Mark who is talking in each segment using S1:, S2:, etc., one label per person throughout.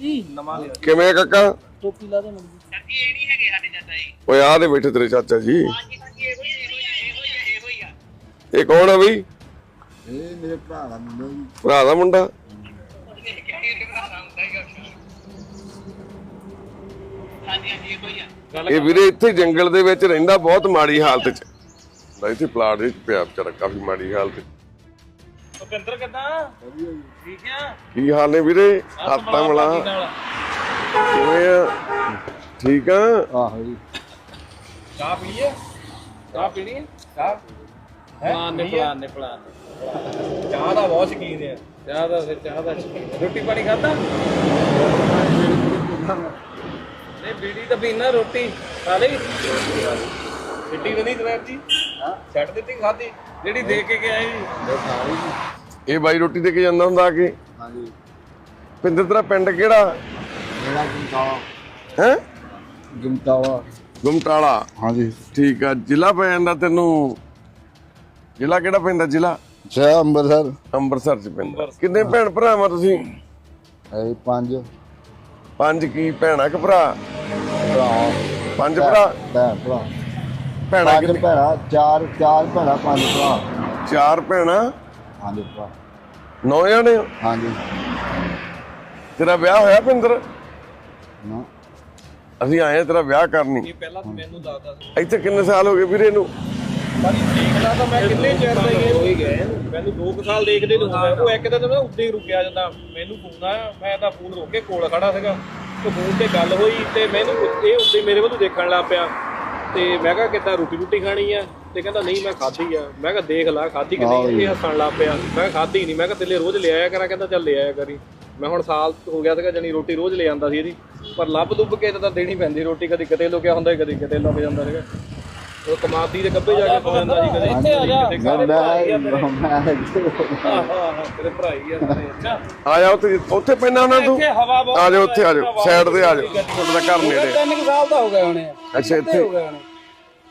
S1: ਜੀ। ਨਵਾਂ ਲਿਆ।
S2: ਕਿਵੇਂ ਆ ਕਾਕਾ?
S1: ਟੋਪੀ ਲਾ ਦੇ ਮੜੀ
S3: ਸਰ ਜੀ ਇਹ ਨਹੀਂ ਹੈਗੇ ਸਾਡੇ ਚਾਚਾ ਜੀ।
S2: ਓਏ ਆ ਦੇ ਬੈਠੇ ਤੇਰੇ ਚਾਚਾ ਜੀ।
S3: ਹਾਂਜੀ ਹਾਂਜੀ ਇਹੋ ਹੀ ਇਹੋ ਹੀ ਇਹੋ ਹੀ ਇਹੋ ਹੀ ਆ।
S2: ਇਹ ਕੌਣ ਆ ਬਈ?
S4: ਇਹ ਮੇਰੇ ਭਰਾ ਦਾ ਮੁੰਡਾ ਜੀ।
S2: ਭਰਾ ਦਾ ਮੁੰਡਾ?
S3: ਹਾਂਜੀ ਹਾਂਜੀ ਇਹੋ
S2: ਵੀਰੇ ਇੱਥੇ ਜੰਗਲ ਦੇ ਵਿੱਚ ਰਹਿੰਦਾ ਬਹੁਤ ਮਾੜੀ ਹਾਲਤ 'ਚ। ਇੱਥੇ ਪਲਾਟ ਵਿੱਚ ਪਿਆ ਵਿਚਾਰਾ ਕਾਫੀ ਮਾੜੀ ਹਾਲਤ 'ਚ।
S1: ਭੁਪਿੰਦਰ ਕਿਦਾਂ? ਠੀਕ ਆ?
S2: ਕੀ ਹਾਲ ਨੇ ਵੀਰੇ? ਹੱਥਾਂ ਮਲਾ। ਕਿਵੇਂ ਆ? ਠੀਕ ਆ?
S4: ਆਹੋ ਜੀ।
S1: ਚਾਹ ਪੀਏ ਚਾਹ ਪੀਣੀ ਹੈ ਚਾਹ? ਪਲਾਨ ਨੇ ਪਲਾਨ ਨੇ ਪਲਾਨ ਚਾਹ ਦਾ ਬਹੁਤ ਸ਼ਕੀਨ ਹੈ ਚਾਹ ਦਾ ਫਿਰ ਚਾਹ ਦਾ। ਰੋਟੀ ਪਾਣੀ ਖਾਦਾ ਨਹੀਂ ਬੀੜੀ ਤਾਂ ਪੀਣਾ ਰੋਟੀ ਖਾ ਲਈ। ਛਿੱਟੀ ਤਾਂ ਨਹੀਂ ਜਨਾਬ ਜੀ। ਹਾਂ ਛੱਡ ਦਿੱਤੀ ਖਾਦੀ ਜਿਹੜੀ ਦੇ ਕੇ ਗਿਆ ਸੀ।
S2: ਇਹ ਬਾਈ ਰੋਟੀ ਦੇ ਕੇ ਜਾਂਦਾ ਹੁੰਦਾ ਆ ਕੇ?
S4: ਹਾਂਜੀ।
S2: ਪਿੰਦਰ ਤੇਰਾ ਪਿੰਡ ਕਿਹੜਾ?
S4: ਮੇਰਾ ਗੁਮਟਾਵਾ।
S2: ਹੈ?
S4: ਗੁਮਟਾਵਾ।
S2: ਗੁਮਟਾਲਾ?
S4: ਹਾਂਜੀ।
S2: ਠੀਕ ਆ ਜ਼ਿਲ੍ਹਾ ਪੈ ਜਾਂਦਾ ਤੈਨੂੰ? ਜ਼ਿਲ੍ਹਾ ਕਿਹੜਾ ਪੈਂਦਾ ਜ਼ਿਲ੍ਹਾ?
S4: ਸ਼ਹਿਰ ਅੰਮ੍ਰਿਤਸਰ।
S2: ਅੰਮ੍ਰਿਤਸਰ ਚ ਪੈਂਦਾ ਕਿੰਨੇ ਭੈਣ ਭਰਾ ਤੁਸੀਂ?
S4: ਇਹ ਪੰਜ।
S2: ਪੰਜ ਕੀ ਭੈਣਾ ਕਿ ਭਰਾ?
S4: ਭਰਾ।
S2: ਪੰਜ ਭਰਾ?
S4: ਭੈਣ ਭਰਾ।
S2: ਭੈਣਾ
S4: ਪੰਜ
S2: ਕਿੰਨੇ
S4: ਭੈਣਾਂ ਚਾਰ ਚਾਰ ਭੈਣਾਂ ਪੰਜ ਭਰਾ।
S2: ਚਾਰ ਭੈਣਾ?
S4: ਹਾਂਜੀ ਭਰਾ।
S2: ਨੌ? ਜਣੇ ਹੋ।
S4: ਹਾਂਜੀ।
S2: ਤੇਰਾ ਵਿਆਹ ਹੋਇਆ ਪਿੰਦਰ
S4: ਨਾ।
S2: ਅਸੀਂ ਆਏ ਆ ਤੇਰਾ ਵਿਆਹ ਕਰਨੀ
S1: ਇਹ ਪਹਿਲਾਂ ਤਾਂ ਮੈਨੂੰ ਦੱਸਦਾ ਸੀ।
S2: ਇੱਥੇ ਕਿੰਨੇ ਸਾਲ ਹੋ ਗਏ ਵੀਰੇ ਨੂੰ?
S1: ਪਰ ਦੇਖਦਾ ਤਾਂ ਮੈਂ ਕਿੰਨੇ ਚਿਰ ਦਾ ਹੀ ਹੋ ਹੀ ਗਏ। ਮੈਨੂੰ 2 ਸਾਲ ਦੇਖਦੇ ਨੂੰ ਹੋਇਆ ਉਹ ਇੱਕ ਦਿਨ ਮੈਂ ਉੱਤੇ ਹੀ ਰੁਕਿਆ ਜਾਂਦਾ। ਮੈਨੂੰ ਫੋਨ ਆਇਆ। ਮੈਂ ਤਾਂ ਫੋਨ ਰੋਕ ਕੇ ਕੋਲ ਖੜਾ ਸੀਗਾ। ਤੇ ਫੋਨ ਤੇ ਗੱਲ ਹੋਈ ਤੇ ਮੈਨੂੰ ਇਹ ਉੱਤੇ ਮੇਰੇ ਵੱਲ ਦੇਖਣ ਲੱਗ ਪਿਆ। ਤੇ ਮੈਂ ਕਿਹਾ ਕਿੱਦਾਂ ਰੋਟੀ ਰੋਟੀ ਖਾਣੀ ਆ? ਤੇ ਕਹਿੰਦਾ ਨਹੀਂ ਮੈਂ ਖਾਧੀ ਆ। ਮੈਂ ਕਿਹਾ ਦੇਖ ਲੈ ਖਾਧੀ ਕਿ ਨਹੀਂ? ਇਹ ਹੱਸਣ ਲੱਗ ਪਿਆ। ਮੈਂ ਕਿਹਾ ਖਾਧੀ ਨਹੀਂ। ਮੈਂ ਕਿਹਾ ਤੇਲੇ ਰੋਜ਼ ਲੈ ਆਇਆ ਕਰਾਂ। ਕਹਿੰਦਾ ਚੱਲ ਲੈ ਆਇਆ ਕਰੀ। ਮੈਂ ਹੁਣ ਸਾਲ ਹੋ ਗਿਆ ਸੀਗਾ ਜਣੀ ਰੋਟੀ ਰੋਜ਼ ਲੈ ਆਂਦਾ ਸੀ ਇਹਦੀ। ਪਰ ਲੱਭ ਲੁੱਭ ਕੇ ਤਾਂ ਦੇਣੀ ਪੈਂਦੀ ਰੋਟੀ। ਕਦੀ ਕਿਤੇ ਲੁਕਿਆ ਹੁੰਦਾ ਕਦੀ ਕਿਤੇ ਲੁਕ ਜਾਂਦਾ ਸੀਗਾ। ਉਹ ਕਮਾਦੀ ਦੇ ਗੱਬੇ ਜਾ ਕੇ ਸੌ ਜਾਂਦਾ ਸੀ ਕਦੇ। ਇੱਥੇ ਆ ਜਾ।
S4: ਮੈਂ ਮੈਂ ਮੈਂ
S1: ਤੇਰੇ ਭਰਾ ਹੀ ਆ ਤੇਰੇ ਅੱਛਾ।
S2: ਆ ਜਾ ਉੱਥੇ ਉੱਥੇ ਪੈਣਾ ਉਹਨਾਂ ਤੂੰ ਆ ਜਾ ਉੱਥੇ ਆ ਜਾ ਸਾਈਡ ਤੇ ਆ ਜਾ ਤੁਹਾਡਾ ਘਰ ਨੇੜੇ।
S1: ਤਿੰਨ ਕੁ ਸਾਲ ਦਾ ਹੋ ਗਿਆ ਹੁਣੇ
S2: ਅੱਛਾ ਇੱਥੇ।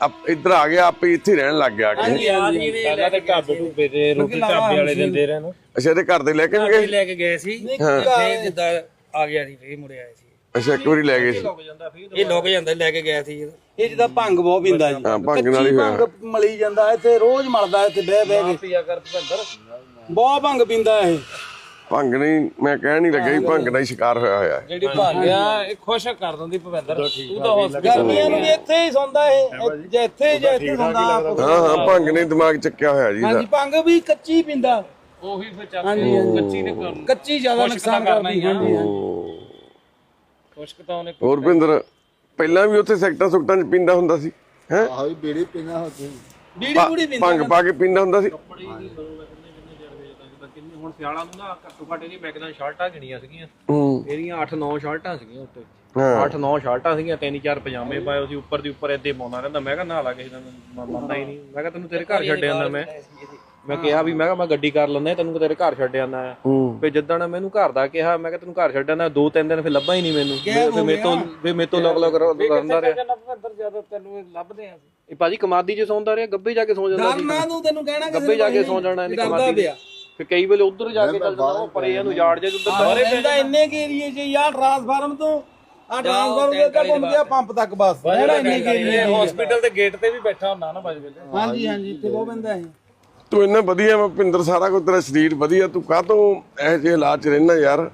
S2: ਆਪ ਇੱਧਰ ਆ ਗਿਆ ਆਪੇ ਇੱਥੇ ਰਹਿਣ ਲੱਗ ਗਿਆ ਕੇ।
S1: ਪਹਿਲਾਂ ਤੇ ਢਾਬੇ ਢੂਬੇ ਤੇ ਰੋਟੀ ਢਾਬੇ ਵਾਲੇ ਦਿੰਦੇ ਰਹੇ ਨਾ।
S2: ਅੱਛਾ ਇਹਦੇ ਘਰ ਦੇ ਲੈ ਕੇ ਗਏ?
S5: ਲੈ ਕੇ ਗਏ ਸੀ। ਜਿੱਦਾਂ ਆ ਗਿਆ ਸੀ ਫੇਰ ਮੁੜੇ ਆਏ ਸੀ।
S2: ਅੱਛਾ ਇੱਕ ਵਾਰੀ ਲੈ ਗਏ ਸੀ।
S5: ਇਹ ਲੋਕ ਜਾਂਦਾ ਲੈ ਕੇ ਗਿਆ ਸੀ।
S6: ਇਹ ਜਿਹਦਾ ਭੰਗ ਬਹੁਤ ਪੀਂਦਾ ਜੀ।
S2: ਹਾਂ ਭੰਗ ਨਾਲ ਹੀ ਹੋਇਆ।
S6: ਭੰਗ ਮਲੀ ਜਾਂਦਾ ਇੱਥੇ ਰੋਜ਼ ਮਲਦਾ ਇੱਥੇ ਬਹਿ ਬਹਿ ਕੇ।
S1: ਪੀਆ ਕਰ ਭੰਦਰ
S6: ਬਹੁਤ ਭੰਗ ਪੀਂਦਾ ਇਹ।
S2: ਭੰਗ ਨਹੀਂ ਮੈਂ ਕਹਿ ਨਹੀਂ ਲੱਗਾ ਵੀ ਭੰਗ ਦਾ ਹੀ ਸ਼ਿਕਾਰ ਹੋਇਆ ਹੋਇਆ। ਹੈ
S1: ਜਿਹੜੀ ਭਾਗਿਆ ਇਹ ਖੁਸ਼ ਕਰ ਦਿੰਦੀ ਭਵਿੰਦਰ ਤੂੰ ਤਾਂ ਹਸਪੀਟਲ
S6: ਗਰਮੀਆਂ ਨੂੰ ਵੀ ਇੱਥੇ ਹੀ ਸੌਂਦਾ ਇਹ। ਜੇ। ਇੱਥੇ ਜੇ ਇੱਥੇ ਸੌਂਦਾ।
S2: ਹਾਂ ਹਾਂ ਭੰਗ ਨੇ ਦਿਮਾਗ ਚੱਕਿਆ ਹੋਇਆ ਜੀ
S6: ਹਾਂਜੀ
S2: ਇਹਦਾ।
S6: ਭੰਗ ਵੀ ਕੱਚੀ ਪੀਂਦਾ।
S1: ਉਹੀ ਫਿਰ ਚੱਲ ਕੱਚੀ ਨੇ ਕਰਨ
S6: ਕੱਚੀ ਜ਼ਿਆਦਾ ਨੁਕਸਾਨ ਕਰਦੀ ਹਾਂਜੀ ਹਾਂਜੀ।
S1: ਖੁਸ਼ਕ ਤਾਂ ਉਹਨੇ
S2: ਹੋਰ ਭਿੰਦਰ ਪਹਿਲਾਂ ਵੀ ਉੱਥੇ ਸੈਕਟਰ ਸੁਕਟਾਂ 'ਚ ਪੀਂਦਾ ਹੁੰਦਾ ਸੀ ਹੈ?
S4: ਆਹੋ ਜੀ ਬੀੜੀ ਪੀਣਾ ਹੁੰਦੀ
S6: ਬੀੜੀ ਬੂੜੀ ਪੀਂਦਾ
S2: ਭੰਗ ਪਾ ਕੇ ਪੀਂਦਾ ਹੁੰਦਾ ਸੀ।
S1: ਕਿੰਨੇ ਹੁਣ ਸਿਆਲਾਂ ਨੂੰ ਨਾ ਘੱਟੋ ਘੱਟ ਇਹਦੀ ਮੈਗਨਾਂ ਸ਼ਰਟਾਂ ਗਿਣੀਆਂ ਸੀਗੀਆਂ।
S2: ਹੂੰ।
S1: ਇਹਦੀਆਂ 8-9 ਸ਼ਰਟਾਂ ਸੀਗੀਆਂ ਉੱਤੇ।
S2: ਹਾਂ।
S1: 8-9 ਸ਼ਰਟਾਂ ਸੀਗੀਆਂ ਤਿੰਨ ਚਾਰ ਪਜਾਮੇ ਪਾਏ ਉਹ ਸੀ ਉੱਪਰ ਦੀ ਉੱਪਰ ਇੱਦੇ ਪਾਉਂਦਾ ਰਹਿੰਦਾ। ਮੈਂ ਕਿਹਾ ਨਹਾ ਲਾ ਕਿਸੇ ਮੈਂ ਮੰਨਦਾ ਹੀ ਨਹੀਂ। ਮੈਂ ਕਿਹਾ ਤੈਨੂੰ ਤੇਰੇ ਘਰ ਛੱਡ ਮੈਂ। ਮੈਂ ਕਿਹਾ ਵੀ ਮੈਂ ਕਿਹਾ ਮੈਂ ਗੱਡੀ ਕਰ ਲੈਂਦਾ ਤੈਨੂੰ ਤੇਰੇ ਘਰ ਛੱਡ ਆਂਦਾ ਆ
S2: ਹੂੰ।
S1: ਫੇ ਜਿੱਦਣ ਮੈਨੂੰ ਘਰ ਦਾ ਕਿਹਾ ਮੈਂ ਕਿਹਾ ਤੈਨੂੰ ਘਰ ਛੱਡ ਆਂਦਾ ਦੋ ਤਿੰਨ ਦਿਨ ਫੇ ਲੱਭਾ ਹੀ ਨਹੀਂ ਮੈਨੂੰ। ਫੇ ਮੇਰੇ ਤੋਂ ਫੇ ਮੇਰੇ ਤੋਂ ਲਗ ਲਗ ਰਹਿੰਦਾ ਰਿਹਾ। ਜ਼ਿਆਦਾ ਤੈਨੂੰ ਲੱਭਦੇ ਆ ਇਹ ਭਾਜੀ ਕਮਾਦੀ 'ਚ ਸੌਂਦਾ ਰਿਹਾ ਗੱਬੇ ਜਾ ਕੇ ਸੌ ਜਾਂਦਾ ਸੀ।
S6: ਤੂੰ ਤੈਨੂੰ ਕਹਿਣਾ
S1: ਗੱਬੇ ਜਾ ਕੇ ਸੌ ਜਾਣਾ ਇਹਨੇ ਕਮਾਦੀ ਫੇ ਕਈ ਵੇਲੇ ਉਧਰ ਜਾ ਕੇ ਚੱਲ ਜਾਂਦਾ ਉਹ ਪਰੇ ਇਹਨੂੰ ਯਾੜ ਜੇ ਉਧਰ ਬਾਹਰੇ
S6: ਰਹਿੰਦਾ ਇੰਨੇ ਕੇ ਏਰੀਏ 'ਚ ਯਾਰ ਟਰਾਂਸਫਾਰਮ ਤੋਂ ਆ ਟਰਾਂਸਫਾਰਮ ਦੇ ਅੱਗੇ ਘੁੰਮ ਗਿਆ ਪੰਪ ਤੱਕ ਬਸ। ਜਿਹੜਾ ਇੰਨੇ ਕੇ ਏਰੀਏ।
S1: ਹਸਪੀਟਲ ਦੇ ਗੇਟ ਤੇ ਵੀ ਬੈਠਾ ਹੁੰਦਾ ਨਾ ਬਾਜ ਵੇਲੇ।
S6: ਹਾਂਜੀ ਹਾਂਜੀ ਇੱਥੇ ਬਹੁਤ ਬੰਦਾ ਹੈ।
S2: ਤੂੰ ਇੰਨਾ ਵਧੀਆ ਵਾ ਭਿੰਦਰ ਸਾਰਾ ਕੁਝ ਤੇਰਾ ਸਰੀਰ ਵਧੀਆ ਤੂੰ ਕਾਹਤੋਂ ਇਹੋ ਜਿਹੇ ਹਾਲਾਤ 'ਚ ਰਹਿਣਾ ਯਾਰ?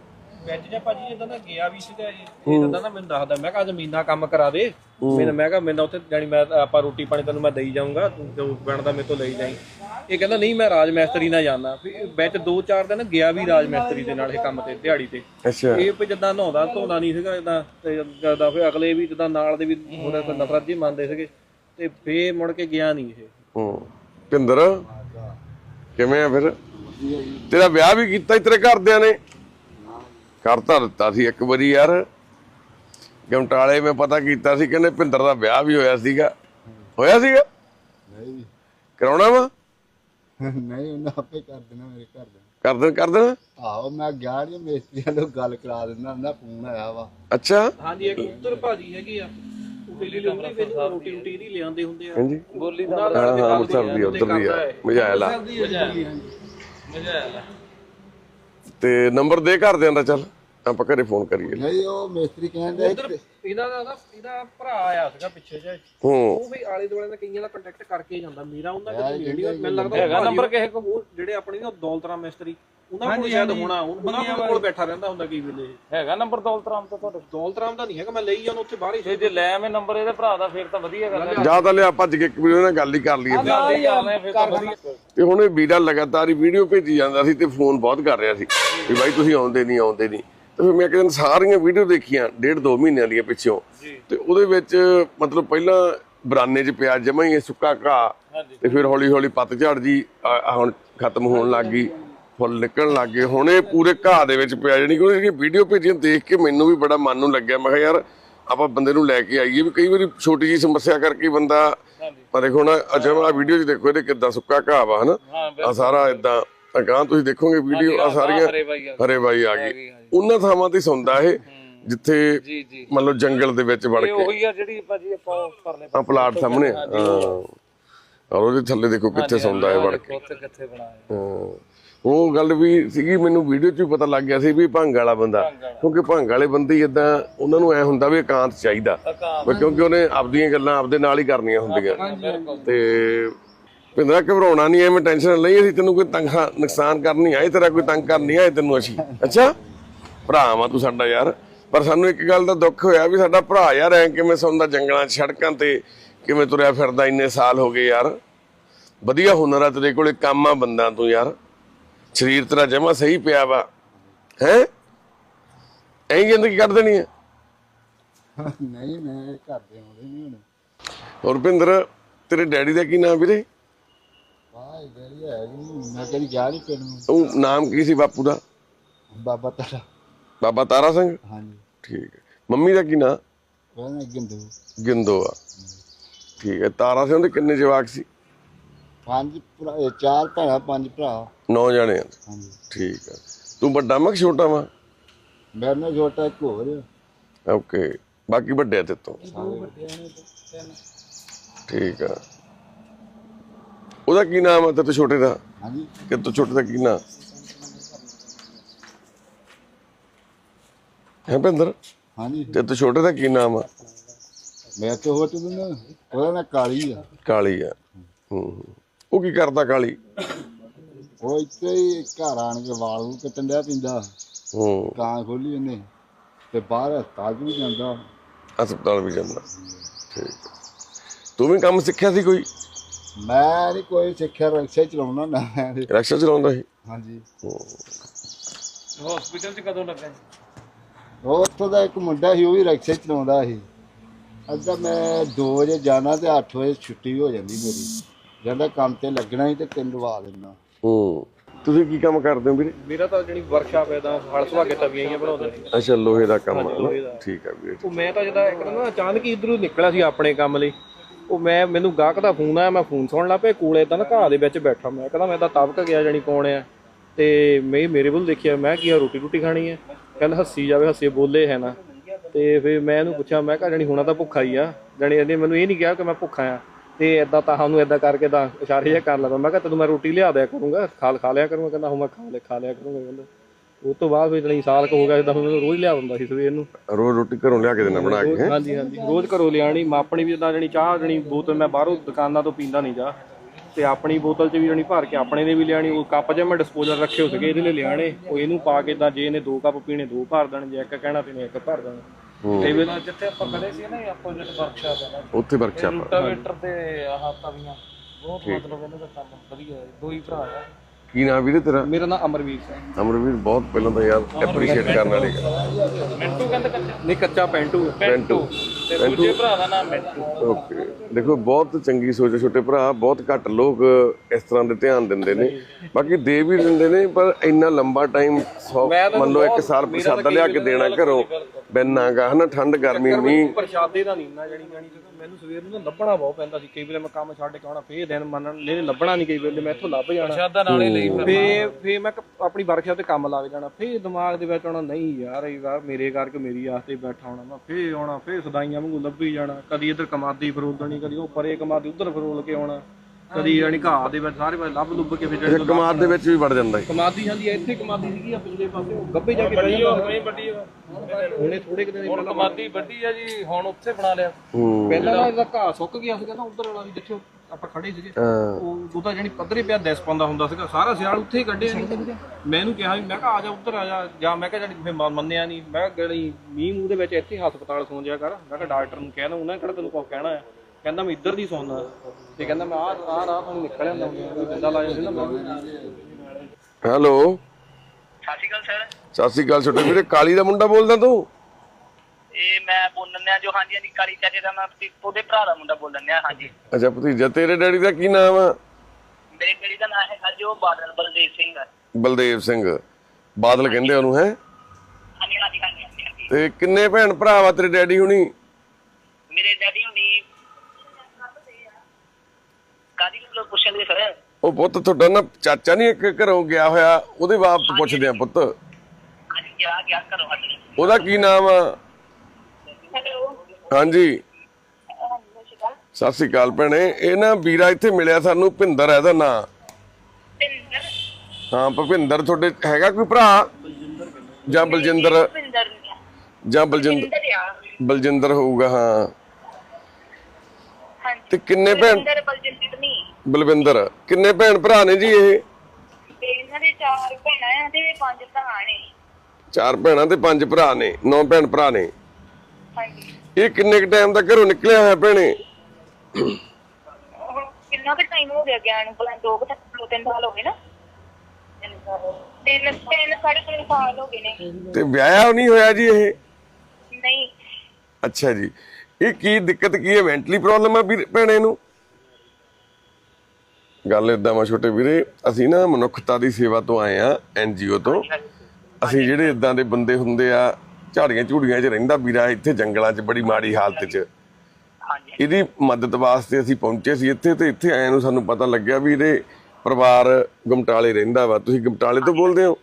S1: ਵਿੱਚ ਜੇ ਭਾਜੀ ਜਿੱਦਾਂ ਦਾ ਗਿਆ ਵੀ ਸੀਗਾ ਇਹ ਇਹ ਤਾਂ ਨਾ ਮੈਨੂੰ ਦੱਸਦਾ ਮੈਂ ਕਿਹਾ ਜ਼ਮੀਨਾਂ ਕੰਮ ਕਰਾ ਦੇ। ਮੈਨੂੰ ਮੈਂ ਕਿਹਾ ਮੈਨੂੰ ਉੱਥੇ ਜਾਣੀ ਮੈਂ ਆਪਾਂ ਰੋਟੀ ਪਾਣੀ ਤੈਨੂੰ ਮੈਂ ਦੇਈ ਜਾਊਂਗਾ ਤੂੰ ਜੋ ਬਣਦਾ ਮੇਰੇ ਤੋਂ ਲਈ ਜਾਈਂ। ਇਹ ਕਹਿੰਦਾ ਨਹੀਂ ਮੈਂ ਰਾਜ ਮਿਸਤਰੀ ਨਾਲ ਜਾਣਾ ਫਿਰ ਵਿੱਚ 2-4 ਦਿਨ ਗਿਆ ਵੀ ਰਾਜ ਮਿਸਤਰੀ ਦੇ ਨਾਲ ਇਹ ਕੰਮ ਤੇ ਦਿਹਾੜੀ ਤੇ।
S2: ਅੱਛਾ।
S1: ਇਹ ਵੀ ਜਿੱਦਾਂ ਨਹਾਉਂਦਾ ਧੋਣਾ ਨਹੀਂ ਸੀਗਾ ਇਦਾਂ ਤੇ ਜਿੱਦਾਂ ਫਿਰ ਅਗਲੇ ਵੀ ਜਿੱਦਾਂ ਨਾਲ ਦੇ ਵੀ ਥੋੜਾ ਨਫ਼ਰਤ ਜੀ ਮੰਨਦੇ ਸੀਗੇ ਤੇ ਫੇਰ ਮੁੜ ਕੇ ਗਿਆ ਨਹੀਂ ਇਹ।
S2: ਹੂੰ। ਭਿੰਦਰ ਕਿਵੇਂ ਆ ਫਿਰ? ਤੇਰਾ ਵਿਆਹ ਵੀ ਕੀਤਾ ਤੇਰੇ ਘਰਦਿਆਂ ਨੇ? ਕਰ ਤਾਂ ਦਿੱਤਾ ਸੀ ਇੱਕ ਵਾਰੀ ਯਾਰ। ਗਮਟਾਲੇ ਮੈਂ ਪਤਾ ਕੀਤਾ ਸੀ ਕਹਿੰਦੇ ਭਿੰਦਰ ਦਾ ਵਿਆਹ ਵੀ ਹੋਇਆ ਸੀਗਾ। ਹੋਇਆ ਸੀਗਾ?
S4: ਨਹੀਂ
S2: ਕਰਾਉਣਾ ਵਾ?
S4: ਨਹੀਂ ਉਹਨਾਂ ਆਪੇ ਕਰ ਦੇਣਾ ਮੇਰੇ ਘਰ ਦੇ
S2: ਕਰ ਦੇਣ ਕਰ ਦੇਣਾ?
S4: ਆਹੋ ਮੈਂ ਗਿਆ ਨਹੀਂ ਮੇਸਤਰੀਆਂ ਨੂੰ ਗੱਲ ਕਰਾ ਦਿੰਦਾ ਹੁੰਦਾ ਫੋਨ ਆਇਆ ਵਾ।
S2: ਅੱਛਾ।
S1: ਹਾਂਜੀ ਇੱਕ ਉੱਤਰ ਭਾਜੀ ਹੈਗੀ ਆ। ਉਹ ਦਿੱਲੀ ਲੋਕੀ ਫਿਰ ਰੋਟੀ ਰੋਟੀ ਦੀ ਲਿਆਉਂਦੇ ਹੁੰਦੇ ਆ।
S2: ਹਾਂਜੀ।
S1: ਬੋਲੀ ਦਾ
S2: ਹਾਂ ਹਾਂ ਅੰਮ੍ਰਿਤਸਰ ਦੀ ਉਧਰ ਦੀ ਆ। ਮਜਾਇਲਾ
S1: ਮਜ਼ਾ ਆਇਆ
S2: ਤੇ ਨੰਬਰ ਦੇ ਘਰਦਿਆਂ ਦਾ ਚੱਲ ਆਪਾਂ ਘਰੇ ਫੋਨ ਕਰੀਏ।
S4: ਨਹੀਂ ਉਹ ਮਿਸਤਰੀ ਕਹਿੰਦਾ
S1: ਇਹਦਾ ਦਾ ਇਹਦਾ ਭਰਾ ਆਇਆ ਸੀਗਾ ਪਿੱਛੇ ਜੇ
S2: ਹੂੰ।
S1: ਉਹ ਵੀ ਆਲੇ ਦੁਆਲੇ ਦਾ ਕਈਆਂ ਦਾ ਕੰਟੈਕਟ ਕਰਕੇ ਜਾਂਦਾ। ਮੇਰਾ ਉਹਨਾਂ ਦਾ ਵੀਡੀਓ ਮੈਨੂੰ ਲੱਗਦਾ ਹੈਗਾ ਨੰਬਰ ਕਿਸੇ ਕੋਲ? ਜਿਹੜੇ ਆਪਣੀ ਨਾ ਦੌਲਤਰਾਮ ਮਿਸਤਰੀ। ਉਹਨਾਂ ਕੋਲ ਸ਼ਾਇਦ ਹੋਣਾ ਉਹਨਾਂ ਕੋਲ ਬੈਠਾ ਰਹਿੰਦਾ ਹੁੰਦਾ ਕਈ ਵੇਲੇ।
S5: ਹੈਗਾ ਨੰਬਰ ਦੌਲਤਰਾਮ ਤੋਂ ਤੁਹਾਡੇ
S1: ਦੌਲਤਰਾਮ ਦਾ ਨਹੀਂ ਹੈਗਾ ਮੈਂ ਲਈ ਉਹਨੂੰ ਉੱਥੇ ਬਾਹਰ ਹੀ
S5: ਤੇ ਜੇ ਲੈ ਮੈਂ ਨੰਬਰ ਇਹਦੇ ਭਰਾ ਦਾ ਫਿਰ ਤਾਂ ਵਧੀਆ ਗੱਲ ਹੈ।
S2: ਜਾਂ ਤਾਂ ਲਿਆ ਭੱਜ ਕੇ ਇੱਕ ਵੀਡੀਓ ਨਾਲ ਗੱਲ ਹੀ ਕਰ ਲਈਏ ਫਿਰ।
S5: ਹੀ ਤਾਂ ਵਧੀਆ।
S2: ਤੇ ਹੁਣ ਇਹ ਵੀਰਾ ਲਗਾਤਾਰ ਹੀ ਵੀਡੀਓ ਭੇਜੀ ਜਾਂਦਾ ਸੀ ਤੇ ਫੋਨ ਬਹੁਤ ਕਰ ਰਿਹਾ ਸੀ ਵੀ ਬਾਈ ਤੁਸੀਂ ਆਉਂਦੇ ਨਹੀਂ ਆਉਂਦੇ ਨਹੀਂ। ਤੇ ਫਿਰ ਮੈਂ ਇੱਕ ਦਿਨ ਸਾਰੀਆਂ ਵੀਡੀਓ ਦੇਖੀਆਂ ਡੇਢ ਦੋ ਮਹੀਨਿਆਂ ਦੀਆਂ ਪਿੱਛੋਂ। ਤੇ ਉਹਦੇ ਵਿੱਚ ਮਤਲਬ ਪਹਿਲਾਂ ਬਰਾਨੇ 'ਚ ਪਿਆ ਜਮਾ ਹੀ ਇਹ ਸੁੱਕਾ ਘਾਹ। ਤੇ ਫਿਰ ਹੌਲੀ ਹੌਲੀ ਪੱਤਝੜ ਜੀ ਆ- ਆ ਹੁਣ ਖਤਮ ਹੋਣ ਲੱਗ ਗਈ। ਫੁੱਲ ਨਿਕਲਣ ਲੱਗ ਗਏ। ਹੁਣ ਇਹ ਪੂਰੇ ਘਾਹ ਦੇ ਵਿੱਚ ਪਿਆ ਜਾਣੀ ਕਿ ਉਹ ਜਿਹੜੀ ਵੀਡੀਓ ਭੇਜੀਆਂ ਦੇਖ ਕੇ ਮੈਨੂੰ ਵੀ ਬੜਾ ਮਨ ਨੂੰ ਲੱਗਿਆ। ਮੈਂ ਕਿਹਾ ਯਾਰ ਆਪਾਂ ਬੰਦੇ ਨੂੰ ਲੈ ਕੇ ਆਈਏ ਵੀ ਕਈ ਵਾਰੀ ਛੋਟੀ ਜੀ ਸਮੱਸਿਆ ਕਰਕੇ ਬੰਦਾ ਪਰ ਦੇਖੋ ਨਾ ਅੱਛਾ ਆ ਵੀਡੀਓ 'ਚ ਦੇਖੋ ਇਹਦੇ ਕਿੱਦਾਂ ਸੁੱਕਾ ਘਾਹ ਵਾ ਹਨਾ? ਆ ਸਾਰਾ ਇਦਾਂ ਅਗਾਂ ਤੁਸੀਂ ਦੇਖੋਗੇ ਵੀਡੀਓ ਆ ਸਾਰੀਆਂ
S5: ਹਰੇ ਬਾਈ ਆ
S2: ਗਏ। ਉਹਨਾਂ ਥਾਵਾਂ ਤੇ ਸੌਂਦਾ ਇਹ ਜਿੱਥੇ ਲਓ ਜੰਗਲ ਦੇ ਵਿੱਚ ਵੜ
S5: ਇਹ
S2: ਕੇ।
S5: ਉਹੀ ਆ ਜਿਹੜੀ ਭਾਜੀ ਆਪਾਂ ਪਰਲੇ
S2: ਆ ਪਲਾਟ ਸਾਹਮਣੇ। ਹਾਂ। ਔਰ ਉਹਦੇ ਥੱਲੇ ਦੇਖੋ ਕਿੱਥੇ ਸੌਂਦਾ ਹੈ ਵੜ ਕੇ।
S5: ਉੱਥੇ ਕਿੱਥੇ ਬਣਾਇਆ।
S2: ਹਾਂ। ਉਹ ਗੱਲ ਵੀ ਸੀਗੀ ਮੈਨੂੰ ਵੀਡੀਓ 'ਚ ਵੀ ਪਤਾ ਲੱਗ ਗਿਆ ਸੀ ਵੀ ਭੰਗ ਵਾਲਾ ਬੰਦਾ। ਕਿਉਂਕਿ ਭੰਗ ਵਾਲੇ ਬੰਦੇ ਹੀ ਇਦਾਂ ਉਹਨਾਂ ਨੂੰ ਐ ਹੁੰਦਾ ਵੀ ਇਕਾਂਤ ਚਾਹੀਦਾ। ਕਿਉਂਕਿ ਉਹਨੇ ਆਪਦੀਆਂ ਗੱਲਾਂ ਆਪਦੇ ਨਾਲ ਹੀ ਕਰਨੀਆਂ ਹੁੰਦੀਆਂ। ਤੇ ਪਿੰਦਰਾ ਘਬਰਾਉਣਾ ਨਹੀਂ ਐਵੇਂ ਟੈਨਸ਼ਨ ਲਈ ਅਸੀਂ ਤੈਨੂੰ ਕੋਈ ਤੰਗ ਨੁਕਸਾਨ ਕਰਨ ਨਹੀਂ ਆਏ ਤੇਰਾ ਕੋਈ ਤੰਗ ਕਰਨ ਨਹੀਂ ਆਏ ਤੈਨੂੰ ਅਸੀਂ। ਅੱਛਾ? ਭਰਾ ਵਾ ਤੂੰ ਸਾਡਾ ਯਾਰ। ਪਰ ਸਾਨੂੰ ਇੱਕ ਗੱਲ ਦਾ ਦੁੱਖ ਹੋਇਆ ਵੀ ਸਾਡਾ ਭਰਾ ਯਾਰ ਐ ਕਿਵੇਂ ਸੌਂਦਾ ਜੰਗਲਾਂ 'ਚ ਸੜਕਾਂ ਤੇ ਕਿਵੇਂ ਤੁਰਿਆ ਫਿਰਦਾ ਇੰਨੇ ਸਾਲ ਹੋ ਗਏ ਯਾਰ। ਵਧੀਆ ਹੁਨਰ ਆ ਤੇਰੇ ਕੋਲੇ ਕੰਮ ਆ ਬੰਦਾ ਤੂੰ ਯਾਰ। ਸਰੀਰ ਤੇਰਾ ਜਮਾ ਸਹੀ ਪਿਆ ਵਾ। ਹੈ? ਐਂ ਜ਼ਿੰਦਗੀ ਕੱਢ ਦੇਣੀ ਹੈ
S4: ਨਹੀਂ ਮੈਂ ਘਰ ਦੇ ਆਉਂਦੇ ਨਹੀਂ ਹੁਣ।
S2: ਹੋਰ ਭਿੰਦਰ ਤੇਰੇ ਡੈਡੀ ਦਾ ਕੀ ਨਾਮ ਵੀਰੇ?
S4: ਵਾਹ ਜਿਹੜੀ ਹੈ ਜੀ ਮੈਂ ਕਦੀ ਗਿਆ ਨਹੀਂ ਪਿੰਡ ਨੂੰ।
S2: ਉਹ ਨਾਮ ਕੀ ਸੀ ਬਾਪੂ ਦਾ?
S4: ਬਾਬਾ ਤਾਰਾ।
S2: ਬਾਬਾ ਤਾਰਾ ਸਿੰਘ?
S4: ਹਾਂਜੀ।
S2: ਠੀਕ ਹੈ। ਮੰਮੀ ਦਾ ਕੀ ਨਾਮ
S4: ਕਹਿੰਦਾ ਗਿੰਦੂ
S2: ਗਿੰਦੋ। ਆ ਠੀਕ ਹੈ ਤਾਰਾ ਸਿੰਘ ਦੇ ਕਿੰਨੇ ਜਵਾਕ ਸੀ?
S4: ਪੰਜ ਭਰਾ ਚਾਰ ਭੈਣਾਂ ਪੰਜ ਭਰਾ।
S2: ਨੌ ਜਣੇ ਆ।
S4: ਹਾਂਜੀ।
S2: ਠੀਕ ਹੈ ਤੂੰ ਵੱਡਾ ਮੈਂ ਕਿ ਛੋਟਾ ਵਾ?
S4: ਮੇਰੇ ਨਾਲ ਛੋਟਾ ਇੱਕ ਹੋਰ ਆ।
S2: ਓਕੇ। ਬਾਕੀ ਵੱਡੇ ਆ ਤੇਰੇ ਤੋਂ ਠੀਕ ਆ। ਉਹਦਾ ਕੀ ਨਾਮ ਆ ਤੇਰੇ ਤੋਂ ਛੋਟੇ ਦਾ?
S4: ਹਾਂਜੀ।
S2: ਕਿ ਤੂੰ ਛੋਟੇ ਦਾ ਕੀ ਨਾਮ ਹੈ ਭਿੰਦਰ?
S4: ਹਾਂਜੀ।
S2: ਤੇ ਤੂੰ ਛੋਟੇ ਦਾ ਕੀ ਨਾਮ ਆ?
S4: ਮੈਂ ਤੇ ਹੋਰ ਤੇ ਨਾ ਉਹਦਾ ਨਾਂ ਕਾਲੀ ਆ।
S2: ਕਾਲੀ ਆ। ਹੂੰ ਹੂੰ। ਉਹ ਕੀ ਕਰਦਾ ਕਾਲੀ?
S4: ਉਹ ਇੱਥੇ ਹੀ ਘਰ ਆਣ ਕੇ ਵਾਲ ਵੂਲ ਕੱਟਣ ਡਿਆ ਪਿੰਦਾ।
S2: ਹੂੰ।
S4: ਕਾਂ ਖੋਲੀ ਉਹਨੇ ਤੇ ਬਾਹਰ ਹਸਪਤਾਲ ਵੀ ਜਾਂਦਾ।
S2: ਹਸਪਤਾਲ ਵੀ ਜਾਂਦਾ। ਠੀਕ। ਤੂੰ ਵੀ ਕੰਮ ਸਿੱਖਿਆ ਸੀ ਕੋਈ?
S4: ਮੈਂ ਨਹੀਂ ਕੋਈ ਸਿੱਖਿਆ ਰਿਕਸ਼ਾ ਚਲਾਉਣਾ ਨਾ ਮੈਂ।
S2: ਰਿਕਸ਼ਾ ਚਲਾਉਂਦਾ ਸੀ?
S4: ਹਾਂਜੀ।
S5: ਹਸਪੀਟਲ 'ਚ ਕਦੋਂ ਲੱਗਾ
S4: ਉਹ ਉੱਥੋਂ ਦਾ ਇੱਕ ਮੁੰਡਾ ਸੀ ਉਹ ਵੀ ਰਿਕਸ਼ਾ ਚਲਾਉਂਦਾ ਸੀ। ਅੱਧਾ ਮੈਂ 2 ਵਜੇ ਜਾਣਾ ਤੇ 8 ਵਜੇ ਛੁੱਟੀ ਹੋ ਜਾਂਦੀ ਮੇਰੀ। ਜਾਂਦਾ ਕੰਮ ਤੇ ਲੱਗਣਾ ਸੀ ਤੇ ਤੈਨੂੰ ਲਵਾ ਦਿੰਦਾ।
S2: ਹੂੰ। ਤੁਸੀਂ ਕੀ ਕੰਮ ਕਰਦੇ ਹੋ ਵੀਰੇ?
S1: ਮੇਰਾ ਤਾਂ ਜਿਹੜੀ ਵਰਕਸ਼ਾਪ ਹੈ ਤਾਂ ਹਲ ਸੁਹਾ ਕੇ ਤਵੀਆਂ ਜਿਹੀਆਂ ਬਣਾਉਂਦੇ ਸੀ
S2: ਅੱਛਾ ਲੋਹੇ ਦਾ ਕੰਮ ਆ ਨਾ? ਠੀਕ ਹੈ ਵੀਰੇ
S1: ਉਹ ਮੈਂ ਤਾਂ ਜਦੋਂ ਇੱਕ ਦਿਨ ਨਾ ਅਚਾਨਕ ਹੀ ਇਧਰੋਂ ਨਿਕਲਿਆ ਸੀ ਆਪਣੇ ਕੰਮ ਲਈ। ਉਹ ਮੈਂ ਮੈਨੂੰ ਗਾਹਕ ਦਾ ਫੋਨ ਆਇਆ ਮੈਂ ਫੋਨ ਸੁਣਨ ਲੱਗ ਪਿਆ ਕੋਲੇ ਤਾਂ ਨਾ ਘਾਹ ਦੇ ਵਿੱਚ ਬੈਠਾ ਮੈਂ। ਕਹਿੰਦਾ ਮੈਂ ਤਾਂ ਤਬਕ ਗਿਆ ਜਾਣੀ ਕੌਣ ਆ। ਤੇ ਮੈਂ ਮੇਰੇ ਵੱਲ ਦੇਖਿਆ ਮੈਂ ਕੀ ਆ ਰੋਟੀ ਰੋਟੀ ਖਾਣੀ ਹੈ ਕਹਿੰਦਾ ਹੱਸੀ ਜਾਵੇ ਹੱਸੇ ਬੋਲੇ ਹੈ ਨਾ। ਤੇ ਫਿਰ ਮੈਂ ਇਹਨੂੰ ਪੁੱਛਿਆ ਮੈਂ ਕਿਹਾ ਜਾਣੀ ਹੁਣਾ ਤਾਂ ਭੁੱਖਾ ਹੀ ਆ। ਜਾਣੀ ਇਹਨੇ ਮੈਨੂੰ ਇਹ ਨਹੀਂ ਕਿਹਾ ਕਿ ਮੈਂ ਭੁੱਖਾ ਆ। ਤੇ ਏਦਾਂ ਤਾਂ ਸਾਨੂੰ ਏਦਾਂ ਕਰਕੇ ਤਾਂ ਇਸ਼ਾਰੇ ਜਿਹਾ ਕਰ ਲਗਾ। ਮੈਂ ਕਿਹਾ ਤੈਨੂੰ ਮੈਂ ਰੋਟੀ ਲਿਆ ਦਿਆ ਕਰੂੰਗਾ ਖਾ ਖਾ ਲਿਆ ਕਰੂੰਗਾ। ਕਹਿੰਦਾ ਹੁਣ ਮੈਂ ਖਾ ਲਿਆ ਖਾ ਲਿਆ ਕਰੂੰਗਾ ਕਹਿੰਦਾ। ਉਹ ਤੋਂ ਬਾਅਦ ਫਿਰ ਜਾਣੀ ਸਾਲ ਕੁ ਹੋ ਗਿਆ ਇਦਾਂ ਮੈਨੂੰ ਰੋਜ਼ ਲਿਆ ਦਿੰਦਾ ਸੀ ਸਵੇਰ ਨੂੰ।
S2: ਰੋਜ਼ ਰੋਟੀ ਘਰੋਂ ਲਿਆ ਕੇ ਦੇਣਾ ਬਣਾ ਕੇ ਹੈਂ?
S1: ਹਾਂਜੀ ਹਾਂਜੀ। ਰੋਜ਼ ਘਰੋਂ ਲਿਆਣੀ ਮੈਂ ਆਪਣੀ ਵੀ ਇਦਾਂ ਜਣੀ ਚਾਹ ਜਣੀ ਬੋਤਲ ਮੈਂ ਬਾਹਰੋਂ ਦੁਕਾਨਾਂ ਤੋਂ ਪੀਂਦਾ ਨਹੀਂ ਚਾਹ। ਤੇ ਆਪਣੀ ਬੋਤਲ 'ਚ ਵੀ ਜਣੀ ਭਰ ਕੇ ਆਪਣੇ ਨੇ ਵੀ ਲਿਆਣੀ ਉਹ ਕੱਪ ਜਿਹਾ ਮੈਂ ਡਿਸਪੋਜ਼ਲ ਰੱਖੇ ਹੋ ਸਕੇ ਇਹਦੇ ਲਈ ਲਿਆਣੇ ਉਹ ਇਹਨੂੰ ਪਾ ਕੇ ਇਦਾਂ ਜੇ ਇਹਨੇ ਦੋ ਕੱਪ ਪੀਣੇ ਦੋ ਭਰ ਦੇਣ ਜੇ ਇੱਕ ਕਹਿਣਾ ਤੇ ਨੇ ਇੱਕ ਭਰ ਦੇਣਾ। ਕਈ ਵੇਲੇ
S5: ਜਿੱਥੇ ਆਪਾਂ ਖੜੇ ਸੀ ਨਾ ਆਪੋਜ਼ਿਟ ਵਰਕਸ਼ਾਪ ਹੈ ਨਾ
S2: ਉੱਥੇ ਵਰਕਸ਼ਾਪ
S5: ਰੂਟਾਵੇਟਰ ਤੇ ਆਹ ਤਵੀਆਂ ਬਹੁਤ ਮਤਲਬ ਇਹਨਾਂ ਦਾ ਕੰਮ ਵਧੀਆ ਹੈ। ਦੋ ਹੀ ਭਰਾ ਆ।
S2: ਕੀ ਨਾਮ ਵੀਰੇ ਤੇਰਾ?
S1: ਮੇਰਾ ਨਾਮ ਅਮਰਵੀਰ ਸਿੰਘ।
S2: ਅਮਰਵੀਰ ਬਹੁਤ ਪਹਿਲਾਂ ਤਾਂ ਯਾਰ ਐਪਰੀਸ਼ੀਏਟ ਕਰਨ ਵਾਲੀ ਗੱਲ।
S5: ਮਿੰਟੂ ਕਹਿੰਦੇ ਕੱਚਾ।
S1: ਨਹੀਂ ਕੱਚਾ ਪੈਂਟੂ। ਹੈ।
S5: ਮਿੰਟੂ ਤੇ ਦੂਜੇ ਭਰਾ ਦਾ ਨਾਮ ਮਿੰਟੂ।
S2: ਓਕੇ। ਦੇਖੋ ਬਹੁਤ ਚੰਗੀ ਸੋਚ ਹੈ ਛੋਟੇ ਭਰਾ। ਬਹੁਤ ਘੱਟ ਲੋਕ ਇਸ ਤਰ੍ਹਾਂ ਦੇ ਧਿਆਨ ਦਿੰਦੇ ਨੇ। ਬਾਕੀ ਦੇ ਵੀ ਦਿੰਦੇ ਨੇ ਪਰ ਇੰਨਾ ਲੰਬਾ ਟਾਈਮ ਮੰਨ ਲਓ ਇੱਕ ਸਾਲ ਪ੍ਰਸ਼ਾਦਾ ਲਿਆ ਕੇ ਦੇਣਾ ਘਰੋਂ। ਬੈਨਾਗਾ ਹਨਾ ਠੰਡ ਗਰਮੀ ਮੀਂਹ।
S1: ਪ੍ਰਸ਼ਾਦੇ ਦਾ ਨਹੀਂ ਨਾ ਜਣੀ ਜਾਣੀ ਮੈਨੂੰ ਸਵੇਰ ਨੂੰ ਲੱਭਣਾ ਬਹੁਤ ਪੈਂਦਾ ਸੀ ਕਈ ਵੇਲੇ ਮੈਂ ਕੰਮ ਛੱਡ ਕੇ ਆਉਣਾ ਫੇਰ ਦਿਨ ਮੰਨਣ ਲੈ ਲੱਭਣਾ ਨਹੀਂ ਕਈ ਵੇਲੇ ਮੈਂ ਇੱਥੋਂ ਲੱਭ ਜਾਣਾ।
S5: ਸ਼ਾਦਾ ਨਾਲ ਹੀ ਲਈ
S1: ਫੇ ਫੇ ਮੈਂ ਆਪਣੀ ਵਰਕਸ਼ਾਪ ਤੇ ਕੰਮ ਲੱਗ ਜਾਣਾ ਫੇ ਦਿਮਾਗ ਦੇ ਵਿੱਚ ਆਉਣਾ ਨਹੀਂ ਯਾਰ ਇਹ ਵਾਰ ਮੇਰੇ ਕਰਕੇ ਮੇਰੀ ਆਸਤੇ ਬੈਠਾ ਹੋਣਾ ਮੈਂ ਫੇ ਆਉਣਾ ਫੇ ਸਦਾਈਆਂ ਵਾਂਗੂ ਲੱਭੀ ਜਾਣਾ ਕਦੀ ਇੱਧਰ ਕਮਾਦੀ ਫਰੋਲਣੀ ਕਦੀ ਉਹ ਪਰੇ ਕਮਾਦੀ ਉੱਧਰ ਫਰੋਲ ਕੇ ਆਉਣਾ। ਕਦੀ ਯਾਨੀ ਘਾਹ ਦੇ ਵਿੱਚ ਸਾਰੇ ਪਾਸੇ ਲੱਭ ਲੁੱਭ ਕੇ ਫਿਰ
S2: ਕਮਾਦ ਦੇ ਵਿੱਚ ਵੀ ਵੜ ਜਾਂਦਾ ਹੈ।
S1: ਕਮਾਦੀ ਜਾਂਦੀ ਹੈ ਇੱਥੇ ਕਮਾਦੀ ਸੀਗੀ ਆ ਪਿਛਲੇ ਪਾਸੇ ਉਹ ਗੱਬੇ ਜਾ ਕੇ ਬੜੀ ਹੋ ਗਈ ਵੱਡੀ ਹੁਣੇ ਥੋੜੇ ਕਿ ਦਿਨ
S5: ਹੁਣ
S1: ਪਹਿਲਾਂ
S5: ਕਮਾਦੀ ਵੱਡੀ ਆ ਜੀ ਹੁਣ ਉੱਥੇ ਬਣਾ ਲਿਆ।
S2: ਹੂੰ।
S1: ਪਹਿਲਾਂ ਨਾ ਇਹਦਾ ਘਾਹ ਸੁੱਕ ਗਿਆ ਸੀਗਾ ਨਾ ਉਧਰ ਵਾਲਾ ਵੀ ਜਿੱਥੇ ਆਪਾਂ ਖੜੇ ਸੀਗੇ।
S2: ਹਾਂ।
S1: ਉਹ ਉਹਦਾ ਜਾਨੀ ਪੱਧਰੇ ਪਿਆ ਦਿਸ ਪਾਉਂਦਾ ਹੁੰਦਾ ਸੀਗਾ। ਸਾਰਾ ਸਿਆਲ ਉੱਥੇ ਹੀ ਕੱਢਿਆ ਮੈਂ ਇਹਨੂੰ ਕਿਹਾ ਵੀ ਮੈਂ ਕਿਹਾ ਆ ਜਾ ਉੱਧਰ ਆ ਜਾ। ਜਾਂ ਮੈਂ ਕਿਹਾ ਜਾਨੀ ਫਿਰ ਮ- ਮੰਨਿਆ ਨਹੀਂ ਮੈਂ ਕਿਹਾ ਗਲੀ ਮੀਂਹ ਮੂੰਹ ਦੇ ਵਿੱਚ ਇੱਥੇ ਹੀ ਹਸਪਤਾਲ ਸੌਂ ਜਿਆ ਕਰ। ਮੈਂ ਕਿਹਾ ਡਾਕਟਰ ਨੂੰ ਕਹਿਣਾ ਉਹਨਾਂ ਨੇ ਕਿਹੜਾ ਤੈਨੂੰ ਕੁਝ ਕਹਿਣਾ ਹੈ? ਕਹਿੰਦਾ ਮੈਂ ਇੱਧਰ ਦੀ ਸੌਂਦਾ। ਤੇ ਕਹਿੰਦਾ ਮੈਂ ਆਹ ਆਹ ਰਾਹ ਤੋਂ ਨਿਕਲ ਜਾਂਦਾ ਹੁੰਦਾ ਬੰਦਾ ਲਾ ਜਾਂਦੇ ਨਾ ਮੈਂ।
S2: ਹੈਲੋ।
S3: ਸਤਿ ਸ਼੍ਰੀ ਅਕਾਲ ਸਰ।
S2: ਸਤਿ ਸ੍ਰੀ ਅਕਾਲ ਛੋਟੇ ਵੀਰੇ ਕਾਲੀ ਦਾ ਮੁੰਡਾ ਬੋਲਦਾ ਤੂੰ?
S3: ਇਹ ਮੈਂ ਬੋਲਣ ਆ ਜੋ ਹਾਂਜੀ ਹਾਂਜੀ ਕਾਲੀ ਚਾਚੇ ਦਾ ਮੈਂ ਉਹਦੇ ਭਰਾ ਦਾ ਮੁੰਡਾ ਬੋਲਣ ਆ ਹਾਂਜੀ।
S2: ਅੱਛਾ ਭਤੀਜਾ ਤੇਰੇ ਡੈਡੀ ਦਾ ਕੀ ਨਾਮ ਆ?
S3: ਮੇਰੇ ਗਲੀ ਦਾ ਨਾਮ ਹੈ ਜੋ ਬਾਦਲ ਬਲਦੇਵ ਸਿੰਘ।
S2: ਬਲਦੇਵ ਸਿੰਘ। ਬਾਦਲ ਕਹਿੰਦੇ ਉਹਨੂੰ ਹੈ?
S3: ਹਾਂਜੀ, ਹਾਂਜੀ।
S2: ਤੇ ਕਿੰਨੇ ਭੈਣ ਭਰਾ ਵਾ ਤੇਰੇ ਡੈਡੀ ਹੁਣੀ?
S3: ਮੇਰੇ ਡੈਡੀ ਹੁਣੀ ਸਰ
S2: ਉਹ ਪੁੱਤ ਤੁਹਾਡਾ ਨਾ ਚਾਚਾ ਨਹੀਂ ਇੱਕ ਘਰੋਂ ਗਿਆ ਹੋਇਆ ਉਹਦੇ ਬਾਬਤ ਪੁੱਛਦੇ ਆ ਪੁੱਤ।
S3: ਹਾਂਜੀ ਕਿਆ ਕਿਆ ਕਰੋ ਹਾਂਜੀ
S2: ਉਹਦਾ ਕੀ ਨਾਮ ਆ? ਹਾਂਜੀ। ਸਤਿ ਸ੍ਰੀ ਅਕਾਲ। ਭੈਣੇ ਇਹ ਨਾ ਵੀਰਾ ਇੱਥੇ ਮਿਲਿਆ ਸਾਨੂੰ ਭਿੰਦਰ ਹੈ ਇਹਦਾ ਨਾਂ। ਹਾਂ ਭੁਪਿੰਦਰ ਤੁਹਾਡੇ ਹੈਗਾ ਕੋਈ ਭਰਾ? ਜਾਂ ਬਲਜਿੰਦਰ? ਜਾਂ ਬਲਜਿੰਦਰ ਬਲਜਿੰਦਰ ਹੋਊਗਾ ਹਾਂ। ਤੇ ਕਿੰਨੇ ਭੈਣ
S3: ਬਲਜਿੰਦਰ
S2: ਬਲਵਿੰਦਰ ਕਿੰਨੇ ਭੈਣ ਭਰਾ ਨੇ ਜੀ ਇਹ?
S3: ਤੇ ਇਹਨਾਂ ਦੇ ਚਾਰ ਭੈਣਾਂ ਆ ਤੇ ਪੰਜ ਭਰਾ ਨੇ।
S2: ਚਾਰ ਭੈਣਾਂ ਤੇ ਪੰਜ ਭਰਾ ਨੇ ਨੌ ਭੈਣ ਭਰਾ ਨੇ।
S3: ਹਾਂਜੀ।
S2: ਇਹ ਕਿੰਨੇ ਕ ਟਾਈਮ ਦਾ ਘਰੋਂ ਨਿਕਲਿਆ ਹੋਇਆ ਭੈਣੇ?
S3: ਹੁਣ ਕਿੰਨਾ ਕੁ ਟਾਈਮ ਹੋ ਗਿਆ ਗਿਆ ਨੂੰ ਭਲਾ ਦੋ ਕੁ ਤਾਂ- ਦੋ ਤਿੰਨ ਸਾਲ ਹੋ ਗਏ ਨਾ। ਤਿੰਨ ਤਿੰਨ ਸਾਢੇ ਤਿੰਨ ਸਾਲ ਹੋ ਗਏ ਨੇ।
S2: ਤੇ ਵਿਆਹਿਆ ਨਹੀਂ ਹੋਇਆ ਜੀ ਇਹ?
S3: ਨਹੀਂ।
S2: ਅੱਛਾ ਜੀ। ਇਹ ਕੀ ਦਿੱਕਤ ਕੀ ਹੈ ਮੈਂਟਲੀ ਪ੍ਰੋਬਲਮ ਆ ਵੀਰ ਭੈਣੇ ਨੂੰ? ਗੱਲ ਇਦਾਂ ਵਾ ਛੋਟੇ ਵੀਰੇ ਅਸੀਂ ਨਾ ਮਨੁੱਖਤਾ ਦੀ ਸੇਵਾ ਤੋਂ ਆਏ ਆ ਐਨਜੀਓ ਤੋਂ। ਅਸੀਂ ਜਿਹੜੇ ਇਦਾਂ ਦੇ ਬੰਦੇ ਹੁੰਦੇ ਆ ਝਾੜੀਆਂ ਝੂੜੀਆਂ 'ਚ ਰਹਿੰਦਾ ਵੀਰਾ ਇੱਥੇ ਜੰਗਲਾਂ 'ਚ ਬੜੀ ਮਾੜੀ ਹਾਲਤ 'ਚ।
S3: ਹਾਂਜੀ
S2: ਇਹਦੀ ਮਦਦ ਵਾਸਤੇ ਅਸੀਂ ਪਹੁੰਚੇ ਸੀ ਇੱਥੇ ਤੇ ਇੱਥੇ ਆਏ ਨੂੰ ਸਾਨੂੰ ਪਤਾ ਲੱਗਿਆ ਵੀ ਇਹਦੇ ਪਰਿਵਾਰ ਗਮਟਾਲੇ ਰਹਿੰਦਾ ਵਾ। ਤੁਸੀਂ ਗਮਟਾਲੇ ਤੋਂ ਬੋਲਦੇ ਹੋ?